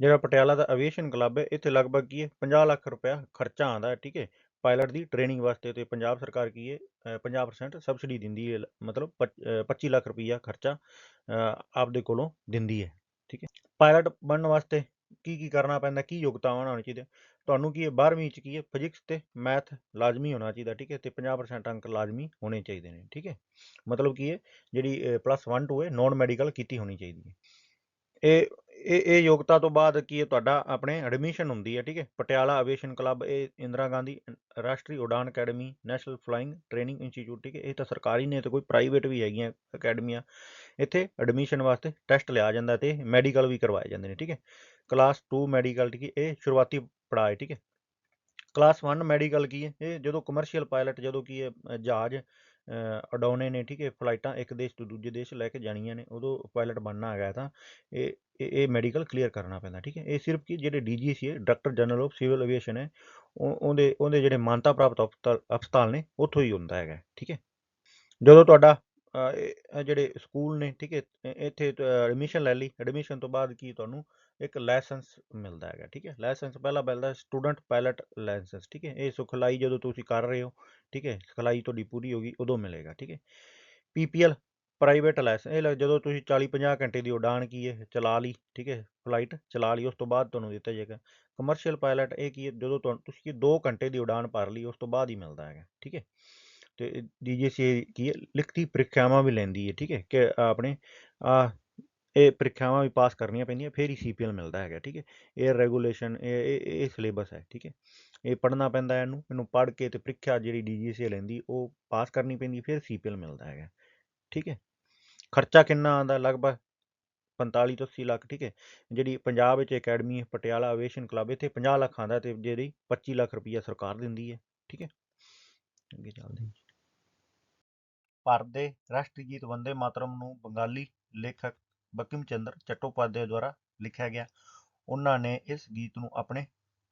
ਜਿਹੜਾ ਪਟਿਆਲਾ ਦਾ ਐਵੀਏਸ਼ਨ ਕਲੱਬ ਹੈ ਇੱਥੇ ਲਗਭਗ ਕੀ ਹੈ 50 ਲੱਖ ਰੁਪਇਆ ਖਰਚਾ ਆਂਦਾ ਹੈ ਠੀਕ ਹੈ? ਪਾਇਲਟ ਦੀ ਟ੍ਰੇਨਿੰਗ ਵਾਸਤੇ ਤੇ ਪੰਜਾਬ ਸਰਕਾਰ ਕੀ ਹੈ ਅ, 50% ਸਬਸਿਡੀ ਦਿੰਦੀ ਹੈ ਮਤਲਬ ਪੱਚ- 25 ਲੱਖ ਰੁਪਈਆ ਖਰਚਾ ਅ, ਆਪਦੇ ਕੋਲੋਂ ਦਿੰਦੀ ਹੈ ਠੀਕ ਹੈ? ਪਾਇਲਟ ਬਣਨ ਵਾਸਤੇ ਕੀ ਕੀ ਕਰਨਾ ਪੈਂਦਾ ਕੀ ਯੋਗਤਾਵਾਂ ਹੋਣੀ ਚਾਹੀਦੀਆਂ? ਤੁਹਾਨੂੰ ਕੀ ਹੈ 12ਵੀਂ ਚ ਕੀ ਹੈ? ਫਿਜ਼ਿਕਸ ਤੇ ਮੈਥ ਲਾਜ਼ਮੀ ਹੋਣਾ ਚਾਹੀਦਾ, ਠੀਕ ਹੈ? ਤੇ 50% ਅੰਕ ਲਾਜ਼ਮੀ ਹੋਣੇ ਚਾਹੀਦੇ ਨੇ, ਠੀਕ ਹੈ? ਮਤਲਬ ਕੀ ਹੈ ਜਿਹੜੀ ਪਲੱਸ 1 2 ਹੈ ਨੋਨ ਮੈਡੀਕਲ ਕੀਤੀ ਹੋਣੀ ਚਾਹੀਦੀ ਹੈ। ਇਹ ਇਹ ਇਹ ਯੋਗਤਾ ਤੋਂ ਬਾਅਦ ਕੀ ਹੈ ਤੁਹਾਡਾ ਆਪਣੇ ਐਡਮਿਸ਼ਨ ਹੁੰਦੀ ਹੈ, ਠੀਕ ਹੈ? ਪਟਿਆਲਾ ਐਵੀਏਸ਼ਨ ਕਲੱਬ ਇਹ ਇੰਦਰਾ ਗਾਂਧੀ ਰਾਸ਼ਟਰੀ ਉਡਾਨ academy national flying training institute ਠੀਕ ਹੈ? ਇਹ ਤਾਂ ਸਰਕਾਰੀ ਨੇ ਤੇ ਕੋਈ ਪ੍ਰਾਈਵੇਟ ਵੀ ਹੈਗੀਆਂ ਅਕੈਡਮੀਆਂ। ਇੱਥੇ ਐਡਮਿਸ਼ਨ ਵਾਸਤੇ ਟੈਸਟ ਲਿਆ ਜਾਂਦਾ ਤੇ ਮੈਡੀਕਲ ਵੀ ਕਰਵਾਏ ਜਾਂਦੇ ਨੇ, ਠੀਕ ਹੈ? ਕਲਾਸ 2 ਮੈਡੀਕਲ ਠੀਕ ਹੈ? ਇਹ ਸ਼ੁਰੂਆਤੀ ਪੜਾਅ ਹੈ ਠੀਕ ਹੈ। ਕਲਾਸ 1 ਮੈਡੀਕਲ ਕੀ ਹੈ? ਇਹ ਜਦੋਂ ਕਮਰਸ਼ੀਅਲ ਪਾਇਲਟ ਜਦੋਂ ਕੀ ਹੈ ਜਹਾਜ਼ ਅਡਾਉਣੇ ਨੇ, ਠੀਕ ਹੈ ਫਲਾਈਟਾਂ ਇੱਕ ਦੇਸ਼ ਤੋਂ ਦੂਜੇ ਦੇਸ਼ ਲੈ ਕੇ ਜਾਣੀਆਂ ਨੇ, ਉਦੋਂ ਪਾਇਲਟ ਬਣਨਾ ਹੈਗਾ ਤਾਂ ਇਹ ਇਹ ਇਹ ਮੈਡੀਕਲ ਕਲੀਅਰ ਕਰਨਾ ਪੈਂਦਾ, ਠੀਕ ਹੈ। ਇਹ ਸਿਰਫ ਕਿ, ਜਿਹੜੇ ਡੀਜੀਸੀ ਹੈ director general of civil aviation ਹੈ, ਉਹ, ਉਹਦੇ ਉਹਦੇ ਜਿਹੜੇ ਮਾਨਤਾ ਪ੍ਰਾਪਤ ਹਸਪਤਾਲ ਹਸਪਤਾਲ ਨੇ, ਉੱਥੋਂ ਹੀ ਹੁੰਦਾ ਹੈਗਾ, ਠੀਕ ਹੈ। ਜਦੋਂ ਤੁਹਾਡਾ ਜਿਹੜੇ ਸਕੂਲ ਨੇ, ਠੀਕ ਹੈ ਇੱਥੇ ਐਡਮਿਸ਼ਨ ਲੈ ਲਈ ਐਡਮਿਸ਼ਨ ਤੋਂ ਬਾਅਦ ਕੀ ਤੁਹਾਨੂੰ ਇੱਕ ਲਾਇਸੈਂਸ ਮਿਲਦਾ ਹੈਗਾ, ਠੀਕ ਹੈ? ਲਾਇਸੈਂਸ ਪਹਿਲਾ ਮਿਲਦਾ, ਸਟੂਡੈਂਟ ਪਾਇਲਟ ਲਾਇਸੈਂਸ, ਠੀਕ ਹੈ? ਇਹ ਸਿਖਲਾਈ ਜਦੋਂ ਤੁਸੀਂ ਕਰ ਰਹੇ ਹੋ, ਠੀਕ ਹੈ? ਸਿਖਲਾਈ ਤੁਹਾਡੀ ਪੂਰੀ ਹੋ ਗਈ, ਉਦੋਂ ਮਿਲੇਗਾ, ਠੀਕ ਹੈ? ਪੀਪੀਐਲ, ਪ੍ਰਾਈਵੇਟ ਲਾਇਸੈਂਸ, ਇਹ ਲ- ਜਦੋਂ ਤੁਸੀਂ 40 50 ਘੰਟੇ ਦੀ ਉਡਾਨ ਕੀ ਹੈ, ਚਲਾ ਲਈ, ਠੀਕ ਹੈ? ਫਲਾਈਟ ਚਲਾ ਲਈ, ਉਸ ਤੋਂ ਬਾਅਦ ਤੁਹਾਨੂੰ ਦਿੱਤਾ ਜਾਏਗਾ। ਕਮਰਸ਼ੀਅਲ ਪਾਇਲਟ ਇਹ ਕੀ ਹੈ, ਜਦੋਂ ਤੁਹਾਨੂੰ ਤੁਸੀਂ 2 ਘੰਟੇ ਦੀ ਉਡਾਨ ਭਰ ਲਈ, ਉਸ ਤੋਂ ਬਾਅਦ ਹੀ ਮਿਲਦਾ ਹੈਗਾ, ਠੀਕ ਹੈ? ਤੇ ਡੀਜੀਸੀ ਕੀ ਹੈ, ਲਿਖਤੀ ਪ੍ਰੀਖਿਆਵਾਂ ਵੀ ਲੈਂਦੀ ਹੈ, ਠੀਕ ਹੈ? ਕਿ ਆਪਣੇ ਇਹ ਪ੍ਰੀਖਿਆਵਾਂ ਵੀ ਪਾਸ ਕਰਨੀਆਂ ਪੈਂਦੀਆਂ, ਫਿਰ ਹੀ ਸੀਪੀਐਲ ਮਿਲਦਾ ਹੈਗਾ, ਠੀਕ ਹੈ। ਇਹ ਰੈਗੂਲੇਸ਼ਨ ਇਹ ਇਹ ਇਹ ਸਿਲੇਬਸ ਹੈ, ਠੀਕ ਹੈ। ਇਹ ਪੜ੍ਹਨਾ ਪੈਂਦਾ ਇਹਨੂੰ ਇਹਨੂੰ ਪੜ੍ਹ ਕੇ ਤੇ ਪ੍ਰੀਖਿਆ ਜਿਹੜੀ ਡੀਜੀਸੀ ਲੈਂਦੀ ਉਹ ਪਾਸ ਕਰਨੀ ਪੈਂਦੀ, ਫਿਰ ਸੀਪੀਐਲ ਮਿਲਦਾ ਹੈਗਾ, ਠੀਕ ਹੈ। ਖਰਚਾ ਕਿੰਨਾ ਆਉਂਦਾ, ਲਗਭਗ 45 ਤੋਂ 80 ਲੱਖ, ਠੀਕ ਹੈ। ਜਿਹੜੀ ਪੰਜਾਬ ਵਿੱਚ ਅਕੈਡਮੀ ਹੈ, ਪਟਿਆਲਾ ਅਵੇਸ਼ਨ ਕਲੱਬ ਇੱਥੇ 50 ਲੱਖ ਆਉਂਦਾ ਤੇ ਜਿਹੜੀ 25 ਲੱਖ ਰੁਪਈਆ ਸਰਕਾਰ ਦਿੰਦੀ ਹੈ, ਠੀਕ ਹੈ। ਅੱਗੇ ਚੱਲਦੇ ਹਾਂ ਭਾਰਤ ਦੇ ਰਾਸ਼ਟਰੀ ਗੀਤ ਵੰਦੇ ਮਾਤਰਮ ਨੂੰ ਬੰਗਾਲੀ ਲੇਖਕ ਬੰਕਿਮ ਚੰਦਰ ਚੱਟੋਪਾਧਿਆਏ ਦੁਆਰਾ ਲਿਖਿਆ ਗਿਆ ਉਹਨਾਂ ਨੇ ਇਸ ਗੀਤ ਨੂੰ ਆਪਣੇ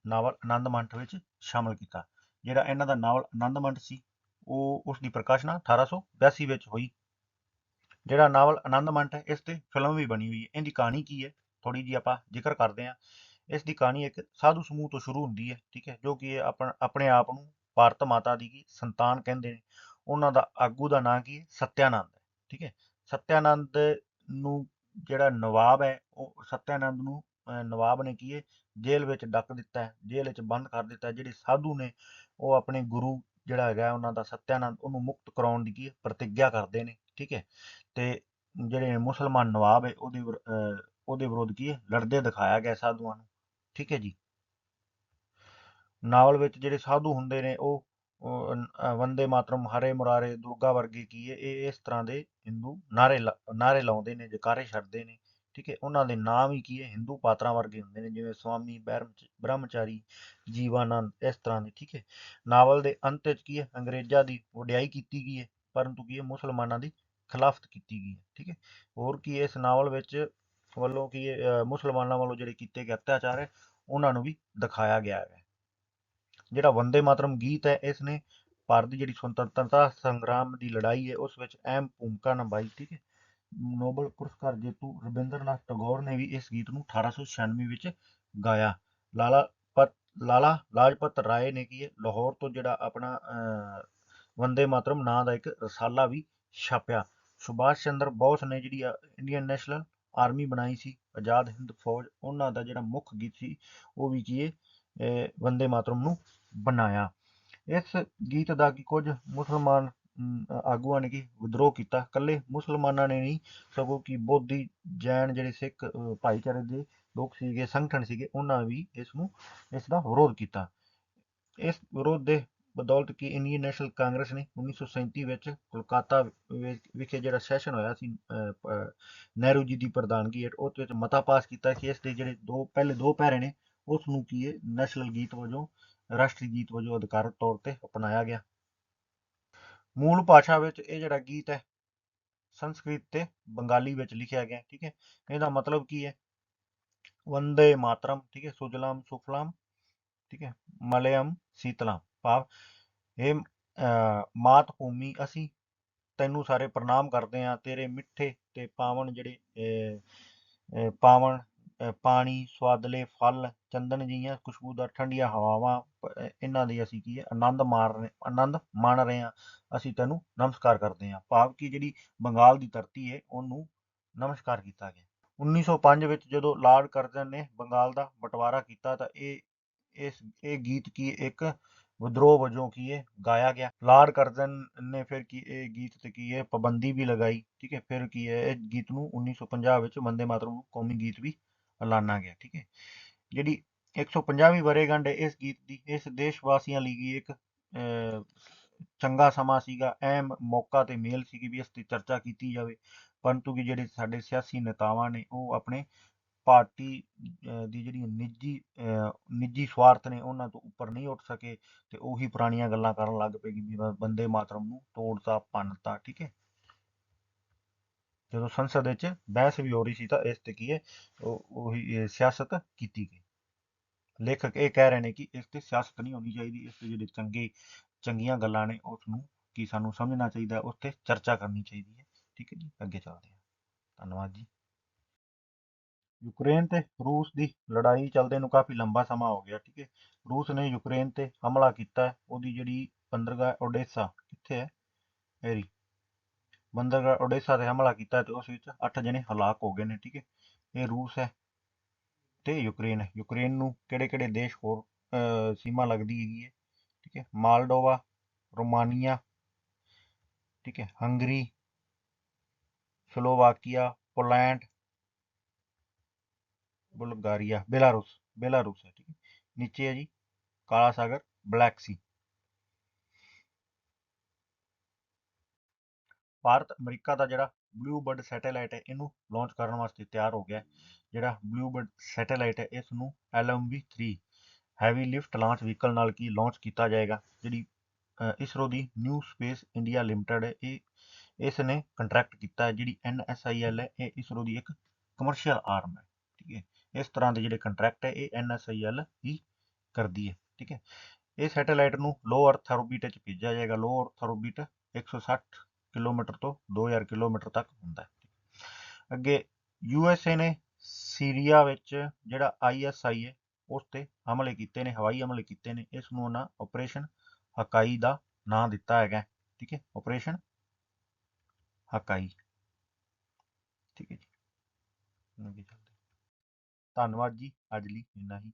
ਨਾਵਲ ਆਨੰਦ ਮੰਠ ਵਿੱਚ ਸ਼ਾਮਲ ਕੀਤਾ ਜਿਹੜਾ ਇਹਨਾਂ ਦਾ ਨਾਵਲ ਆਨੰਦ ਮੰਠ ਸੀ ਉਹ ਉਸ ਦੀ ਪ੍ਰਕਾਸ਼ਨਾ 1882 ਵਿੱਚ ਹੋਈ ਜਿਹੜਾ ਨਾਵਲ ਆਨੰਦ ਮੰਠ ਹੈ ਇਸ ਤੇ ਫਿਲਮ ਵੀ ਬਣੀ ਹੋਈ ਹੈ ਇਹਦੀ ਕਹਾਣੀ ਕੀ ਹੈ ਥੋੜੀ ਜੀ ਆਪਾਂ ਜ਼ਿਕਰ ਕਰਦੇ ਹਾਂ ਇਸ ਦੀ ਕਹਾਣੀ ਇੱਕ ਸਾਧੂ ਸਮੂਹ ਤੋਂ ਸ਼ੁਰੂ ਹੁੰਦੀ ਹੈ ਠੀਕ ਹੈ ਜੋ ਕਿ ਆਪਣੇ ਆਪ ਨੂੰ ਭਾਰਤ ਮਾਤਾ ਦੀ ਸੰਤਾਨ ਕਹਿੰਦੇ ਨੇ ਉਹਨਾਂ ਦਾ ਆਗੂ ਦਾ ਨਾਂ ਕੀ ਹੈ ਸਤਿਆਨੰਦ ਹੈ ਠੀਕ ਹੈ ਸਤਿਆਨੰਦ ਨੂੰ ਜਿਹੜਾ ਨਵਾਬ ਹੈ, ਉਹ ਸਤਿਆਨੰਦ ਨੂੰ ਨਵਾਬ ਨੇ ਕੀ ਹੈ, ਜੇਲ੍ਹ ਵਿੱਚ ਡੱਕ ਦਿੱਤਾ ਹੈ, ਜੇਲ੍ਹ ਵਿੱਚ ਬੰਦ ਕਰ ਦਿੱਤਾ ਜਿਹੜੇ ਸਾਧੂ ਨੇ, ਉਹ ਆਪਣੇ ਗੁਰੂ ਜਿਹੜਾ ਹੈਗਾ ਉਹਨਾਂ ਦਾ ਸਤਿਆਨੰਦ, ਉਹਨੂੰ ਮੁਕਤ ਕਰਾਉਣ ਦੀ ਕੀ ਪ੍ਰਤੀਗਿਆ ਕਰਦੇ ਨੇ, ਠੀਕ ਹੈ, ਤੇ ਜਿਹੜੇ ਮੁਸਲਮਾਨ ਨਵਾਬ ਹੈ, ਉਹਦੇ ਅਹ, ਉਹਦੇ ਵਿਰੁੱਧ ਕੀ ਹੈ, ਲੜਦੇ ਦਿਖਾਇਆ ਗਿਆ ਸਾਧੂਆਂ ਨੂੰ, ਠੀਕ ਹੈ ਜੀ। ਨਾਵਲ ਵਿੱਚ ਜਿਹੜੇ ਸਾਧੂ ਹੁੰਦੇ ਨੇ, ਉਹ ਵੰਦੇ ਮਾਤਰਮ, ਹਰੇ ਮੁਰਾਰੇ, ਦੁਰਗਾ ਵਰਗੇ ਕੀ ਹੈ, ਇਹ ਇਸ ਤਰ੍ਹਾਂ ਦੇ ਹਿੰਦੂ ਨਾਰੇ ਲਾ- ਨਾਰੇ ਲਾਉਂਦੇ ਨੇ, ਜਕਾਰੇ ਛੱਡਦੇ ਨੇ, ਠੀਕ ਹੈ, ਉਹਨਾਂ ਦੇ ਨਾਮ ਹੀ ਕੀ ਹੈ, ਹਿੰਦੂ ਪਾਤਰਾਂ ਵਰਗੇ ਹੁੰਦੇ ਨੇ, ਜਿਵੇਂ ਸਵਾਮੀ ਬ੍ਰਹਮਚਾਰੀ, ਜੀਵਾਨੰਦ, ਇਸ ਤਰ੍ਹਾਂ ਦੇ, ਠੀਕ ਹੈ, ਨਾਵਲ ਦੇ ਅੰਤ ਵਿੱਚ ਕੀ ਹੈ, ਅੰਗਰੇਜ਼ਾਂ ਦੀ ਵਡਿਆਈ ਕੀਤੀ ਗਈ ਹੈ, ਪਰੰਤੂ ਕੀ ਹੈ, ਮੁਸਲਮਾਨਾਂ ਦੀ ਖਿਲਾਫਤ ਕੀਤੀ ਗਈ ਹੈ, ਠੀਕ ਹੈ, ਹੋਰ ਕੀ ਇਸ ਨਾਵਲ ਵਿੱਚ ਵੱਲੋਂ ਕੀ ਮੁਸਲਮਾਨਾਂ ਵੱਲੋਂ ਜਿਹੜੇ ਕੀਤੇ ਗਏ ਅਤਿਆਚਾਰ ਹੈ, ਉਹਨਾਂ ਨੂੰ ਵੀ ਦਿਖਾਇਆ ਗਿਆ ਹੈ। ਜਿਹੜਾ ਵੰਦੇ ਮਾਤਰਮ ਗੀਤ ਹੈ ਇਸ ਨੇ ਭਾਰਤ ਦੀ ਜਿਹੜੀ ਸੁਤੰਤਰਤਾ ਸੰਗਰਾਮ ਦੀ ਲੜਾਈ ਹੈ ਉਸ ਵਿੱਚ ਅਹਿਮ ਭੂਮਿਕਾ ਨਿਭਾਈ ਠੀਕ ਹੈ। ਨੋਬਲ ਪੁਰਸਕਾਰ ਜੇਤੂ ਰਵਿੰਦਰਨਾਥ ਟੈਗੋਰ ਨੇ ਵੀ ਇਸ ਗੀਤ ਨੂੰ 1896 ਵਿੱਚ ਗਾਇਆ। ਲਾਲਾ ਪਤ ਲਾਲਾ ਲਾਜਪਤ ਰਾਏ ਨੇ ਕੀ ਹੈ ਲਾਹੌਰ ਤੋਂ ਜਿਹੜਾ ਆਪਣਾ ਅਹ, ਵੰਦੇ ਮਾਤਰਮ ਨਾਂ ਦਾ ਇੱਕ ਰਸਾਲਾ ਵੀ ਛਾਪਿਆ। ਸੁਭਾਸ਼ ਚੰਦਰ ਬੋਸ ਨੇ ਜਿਹੜੀ ਇੰਡੀਅਨ ਨੈਸ਼ਨਲ ਆਰਮੀ ਬਣਾਈ ਸੀ ਆਜ਼ਾਦ ਹਿੰਦ ਫੌਜ ਉਹਨਾਂ ਦਾ ਜਿਹੜਾ ਮੁੱਖ ਗੀਤ ਸੀ ਉਹ ਵੀ ਕੀ ਹੈ ਵੰਦੇ ਮਾਤਰਮ ਨੂੰ ਬਣਾਇਆ। ਇਸ ਗੀਤ ਦਾ ਕੀ ਕੁਝ ਮੁਸਲਮਾਨ ਆਗੂਆਂ ਨੇ ਕੀ ਵਿਦਰੋਹ ਕੀਤਾ। ਇਕੱਲੇ ਮੁਸਲਮਾਨਾਂ ਨੇ ਨਹੀਂ ਸਗੋਂ ਕਿ ਬੋਧੀ ਜੈਨ ਜਿਹੜੇ ਸਿੱਖ ਭਾਈਚਾਰੇ ਦੇ ਲੋਕ ਸੀਗੇ ਸੰਗਠਨ ਸੀਗੇ ਉਹਨਾਂ ਵੀ ਇਸ ਨੂੰ ਇਸ ਦਾ ਵਿਰੋਧ ਕੀਤਾ। ਇਸ ਵਿਰੋਧ ਦੇ ਬਦੌਲਤ ਕਿ ਇੰਡੀਅਨ ਨੈਸ਼ਨਲ ਕਾਂਗਰਸ ਨੇ 1937 ਵਿੱਚ ਕੋਲਕਾਤਾ ਵਿਖੇ ਜਿਹੜਾ ਸੈਸ਼ਨ ਹੋਇਆ ਸੀ ਅਹ, ਨਹਿਰੂ ਜੀ ਦੀ ਪ੍ਰਧਾਨਗੀ ਹੇਠ ਉਸ ਵਿੱਚ ਮਤਾ ਪਾਸ ਕੀਤਾ ਕਿ ਇਸ ਦੇ ਜਿਹੜੇ ਦੋ ਪਹਿਲੇ ਦੋ ਪੈਰੇ ਨੇ ਉਸ ਨੂੰ ਕੀ ਹੈ ਨੈਸ਼ਨਲ ਗੀਤ ਵਜੋਂ ਰਾਸ਼ਟਰੀ ਗੀਤ ਵਜੋਂ ਅਧਿਕਾਰਤ ਤੌਰ ਤੇ ਅਪਣਾਇਆ ਗਿਆ। ਮੂਲ ਭਾਸ਼ਾ ਵਿੱਚ ਇਹ ਜਿਹੜਾ ਗੀਤ ਹੈ ਸੰਸਕ੍ਰਿਤ ਤੇ ਬੰਗਾਲੀ ਵਿੱਚ ਲਿਖਿਆ ਗਿਆ ਠੀਕ ਹੈ। ਇਹਦਾ ਮਤਲਬ ਕੀ ਹੈ? ਵੰਦੇ ਮਾਤਰਮ ਠੀਕ ਹੈ ਸੁਜਲਾਮ ਸੁਫਲਾਮ ਠੀਕ ਹੈ ਮਲਯਮ ਸੀਤਲਾਮ ਭਾਵ ਇਹ ਅਹ, ਮਾਤ ਭੂਮੀ ਅਸੀਂ ਤੈਨੂੰ ਸਾਰੇ ਪ੍ਰਣਾਮ ਕਰਦੇ ਹਾਂ ਤੇਰੇ ਮਿੱਠੇ ਤੇ ਪਾਵਨ ਜਿਹੜੇ ਅਹ, ਅਹ, ਪਾਵਨ ਪਾਣੀ, ਸੁਆਦਲੇ ਫਲ, ਚੰਦਨ ਜੀਆਂ ਖੁਸ਼ਬੂਦਾਰ ਠੰਡੀਆਂ ਹਵਾਵਾਂ ਇਹਨਾਂ ਦੀ ਅਸੀਂ ਕੀ ਹੈ, ਆਨੰਦ ਮਾਰ ਰਹੇ, ਆਨੰਦ ਮਾਣ ਰਹੇ ਹਾਂ। ਅਸੀਂ ਤੈਨੂੰ ਨਮਸਕਾਰ ਕਰਦੇ ਹਾਂ। ਭਾਵ ਕਿ ਜਿਹੜੀ ਬੰਗਾਲ ਦੀ ਧਰਤੀ ਹੈ, ਉਹਨੂੰ ਨਮਸਕਾਰ ਕੀਤਾ ਗਿਆ। 1905 ਵਿੱਚ ਜਦੋਂ ਲਾਰਡ ਕਰਜ਼ਨ ਨੇ ਬੰਗਾਲ ਦਾ ਬਟਵਾਰਾ ਕੀਤਾ, ਤਾਂ ਇਹ, ਇਸ, ਇਹ ਗੀਤ ਕੀ ਇੱਕ ਵਿਦਰੋਹ ਵਜੋਂ ਕੀ ਹੈ, ਗਾਇਆ ਗਿਆ। ਲਾਰਡ ਕਰਜ਼ਨ ਨੇ ਫਿਰ ਕੀ, ਇਹ ਗੀਤ ਤੇ ਕੀ ਹੈ, ਪਾਬੰਦੀ ਵੀ ਲਗਾਈ। ਠੀਕ ਹੈ, ਫਿਰ ਕੀ ਹੈ, ਇਹ ਗੀਤ ਨੂੰ 1950 ਵਿੱਚ ਵੰਦੇ ਮਾਤਰਮ ਨੂੰ ਕੌਮੀ ਗੀਤ ਵੀ ਐਲਾਨਾ ਗਿਆ ਠੀਕ ਹੈ। ਜਿਹੜੀ 150ਵੀਂ ਵਰ੍ਹੇਗੰਢ ਇਸ ਗੀਤ ਦੀ ਇਸ ਦੇਸ਼ ਵਾਸੀਆਂ ਲਈ ਕੀ ਇੱਕ ਅਹ, ਚੰਗਾ ਸਮਾਂ ਸੀਗਾ। ਅਹਿਮ ਮੌਕਾ ਤੇ ਮੇਲ ਸੀਗੀ ਵੀ ਇਸ ਦੀ ਚਰਚਾ ਕੀਤੀ ਜਾਵੇ। ਪਰੰਤੂ ਕਿ ਜਿਹੜੇ ਸਾਡੇ ਸਿਆਸੀ ਨੇਤਾਵਾਂ ਨੇ ਉਹ ਆਪਣੇ ਪਾਰਟੀ ਅਹ, ਦੀ ਜਿਹੜੀ ਨਿੱਜੀ ਅਹ, ਨਿੱਜੀ ਸਵਾਰਥ ਨੇ ਉਹਨਾਂ ਤੋਂ ਉੱਪਰ ਨਹੀਂ ਉੱਠ ਸਕੇ ਤੇ ਉਹੀ ਪੁਰਾਣੀਆਂ ਗੱਲਾਂ ਕਰਨ ਲੱਗ ਪਏ ਕਿ ਵੀ ਬੰਦੇ ਮਾਤਰਮ ਨੂੰ ਤੋੜਤਾ ਭੰਨਤਾ ਠੀਕ ਹੈ। ਜਦੋਂ ਸੰਸਦ ਵਿੱਚ ਬਹਿਸ ਵੀ ਹੋ ਰਹੀ ਸੀ ਤਾਂ ਇਸ ਤੇ ਕੀ ਹੈ, ਉਹ, ਉਹੀ ਸਿਆਸਤ ਕੀਤੀ ਗਈ। ਲੇਖਕ ਇਹ ਕਹਿ ਰਹੇ ਨੇ ਕਿ ਇਸ ਤੇ ਸਿਆਸਤ ਨਹੀਂ ਹੋਣੀ ਚਾਹੀਦੀ, ਇਸ ਤੇ ਜਿਹੜੇ ਚੰਗੇ, ਚੰਗੀਆਂ ਗੱਲਾਂ ਨੇ ਉਸ ਨੂੰ ਕੀ ਸਾਨੂੰ ਸਮਝਣਾ ਚਾਹੀਦਾ, ਉਸ ਤੇ ਚਰਚਾ ਕਰਨੀ ਚਾਹੀਦੀ ਹੈ। ਠੀਕ ਹੈ ਜੀ, ਅੱਗੇ ਚੱਲਦੇ ਹਾਂ। ਧੰਨਵਾਦ ਜੀ। ਯੂਕਰੇਨ ਤੇ ਰੂਸ ਦੀ ਲੜਾਈ ਚੱਲਦੇ ਨੂੰ ਕਾਫੀ ਲੰਬਾ ਸਮਾਂ ਹੋ ਗਿਆ, ਠੀਕ ਹੈ। ਰੂਸ ਨੇ ਯੂਕਰੇਨ ਤੇ ਹਮਲਾ ਕੀਤਾ, ਉਹਦੀ ਜਿਹੜੀ ਬੰਦਰਗਾਹ ਓਡੇਸਾ ਕਿੱਥੇ ਹੈ, ਇਹੀ ਬੰਦਰਗਾਹ ਓਡੇਸਾ ਤੇ ਹਮਲਾ ਕੀਤਾ ਤੇ ਉਸ ਵਿੱਚ 8 ਜਣੇ ਹਲਾਕ ਹੋ ਗਏ ਨੇ ਠੀਕ ਹੈ ਇਹ ਰੂਸ ਹੈ ਤੇ ਯੂਕਰੇਨ ਹੈ ਯੂਕਰੇਨ ਨੂੰ ਕਿਹੜੇ ਕਿਹੜੇ ਦੇਸ਼ ਹੋਰ ਅਹ, ਸੀਮਾ ਲੱਗਦੀ ਹੈਗੀ ਹੈ ਠੀਕ ਹੈ ਮਾਲਡੋਵਾ ਰੋਮਾਨੀਆ ਠੀਕ ਹੈ Hungary Slovakia Poland Bulgaria Belarus Belarus ਹੈ ਠੀਕ ਹੈ ਨੀਚੇ ਹੈ ਜੀ ਕਾਲਾ ਸਾਗਰ ਬਲੈਕ ਸੀ ਭਾਰਤ, ਅਮਰੀਕਾ ਦਾ ਜਿਹੜਾ ਬਲੂ ਬਰਡ ਸੈਟੇਲਾਈਟ ਹੈ, ਇਹਨੂੰ ਲਾਂਚ ਕਰਨ ਵਾਸਤੇ ਤਿਆਰ ਹੋ ਗਿਆ ਜਿਹੜਾ ਬਲੂ ਬਰਡ ਸੈਟੇਲਾਈਟ ਹੈ ਇਸ ਨੂੰ LMV3 heavy lift launch vehicle ਨਾਲ ਕੀ ਲਾਂਚ ਕੀਤਾ ਜਾਏਗਾ? ਜਿਹੜੀ ਇਸਰੋ ਦੀ ਨਿਊ ਸਪੇਸ ਇੰਡੀਆ ਲਿਮਟਿਡ ਹੈ, ਇਹ ਇਸ ਨੇ ਕੰਟਰੈਕਟ ਕੀਤਾ ਹੈ, ਜਿਹੜੀ NSIL ਹੈ, ਇਹ ਇਸਰੋ ਦੀ ਇੱਕ ਕਮਰਸ਼ੀਅਲ ਆਰਮ ਹੈ, ਠੀਕ ਹੈ। ਇਸ ਤਰ੍ਹਾਂ ਦੇ ਜਿਹੜੇ ਕੰਟਰੈਕਟ ਹੈ, ਇਹ NSIL ਹੀ ਕਰਦੀ ਹੈ, ਠੀਕ ਹੈ। ਇਹ ਸੈਟੇਲਾਈਟ ਨੂੰ ਲੋ ਅਰਥ ਆਰਬਿਟ ਵਿੱਚ ਭੇਜਿਆ ਜਾਏਗਾ ਲੋ ਅਰਥ ਆਰਬਿਟ 160 ਕਿਲੋਮੀਟਰ ਤੋਂ 2000 ਕਿਲੋਮੀਟਰ ਤੱਕ ਹੁੰਦਾ ਹੈ। ਅੱਗੇ ਏ ਨੇ ਸੀਰੀਆ ਵਿੱਚ ਜਿਹੜਾ ISI ਹੈ, ਉਸ ਤੇ ਹਮਲੇ ਕੀਤੇ ਨੇ, ਹਵਾਈ ਹਮਲੇ ਕੀਤੇ ਨੇ। ਇਸ ਨੂੰ ਉਹਨਾਂ ਆਪਰੇਸ਼ਨ ਹਕਾਈ ਦਾ ਨਾਂ ਦਿੱਤਾ ਹੈਗਾ ਠੀਕ ਹੈ ਆਪਰੇਸ਼ਨ ਹਕਾਈ। ਠੀਕ ਹੈ ਜੀ। ਧੰਨਵਾਦ ਜੀ। ਅੱਜ ਲਈ ਇੰਨਾ ਹੀ।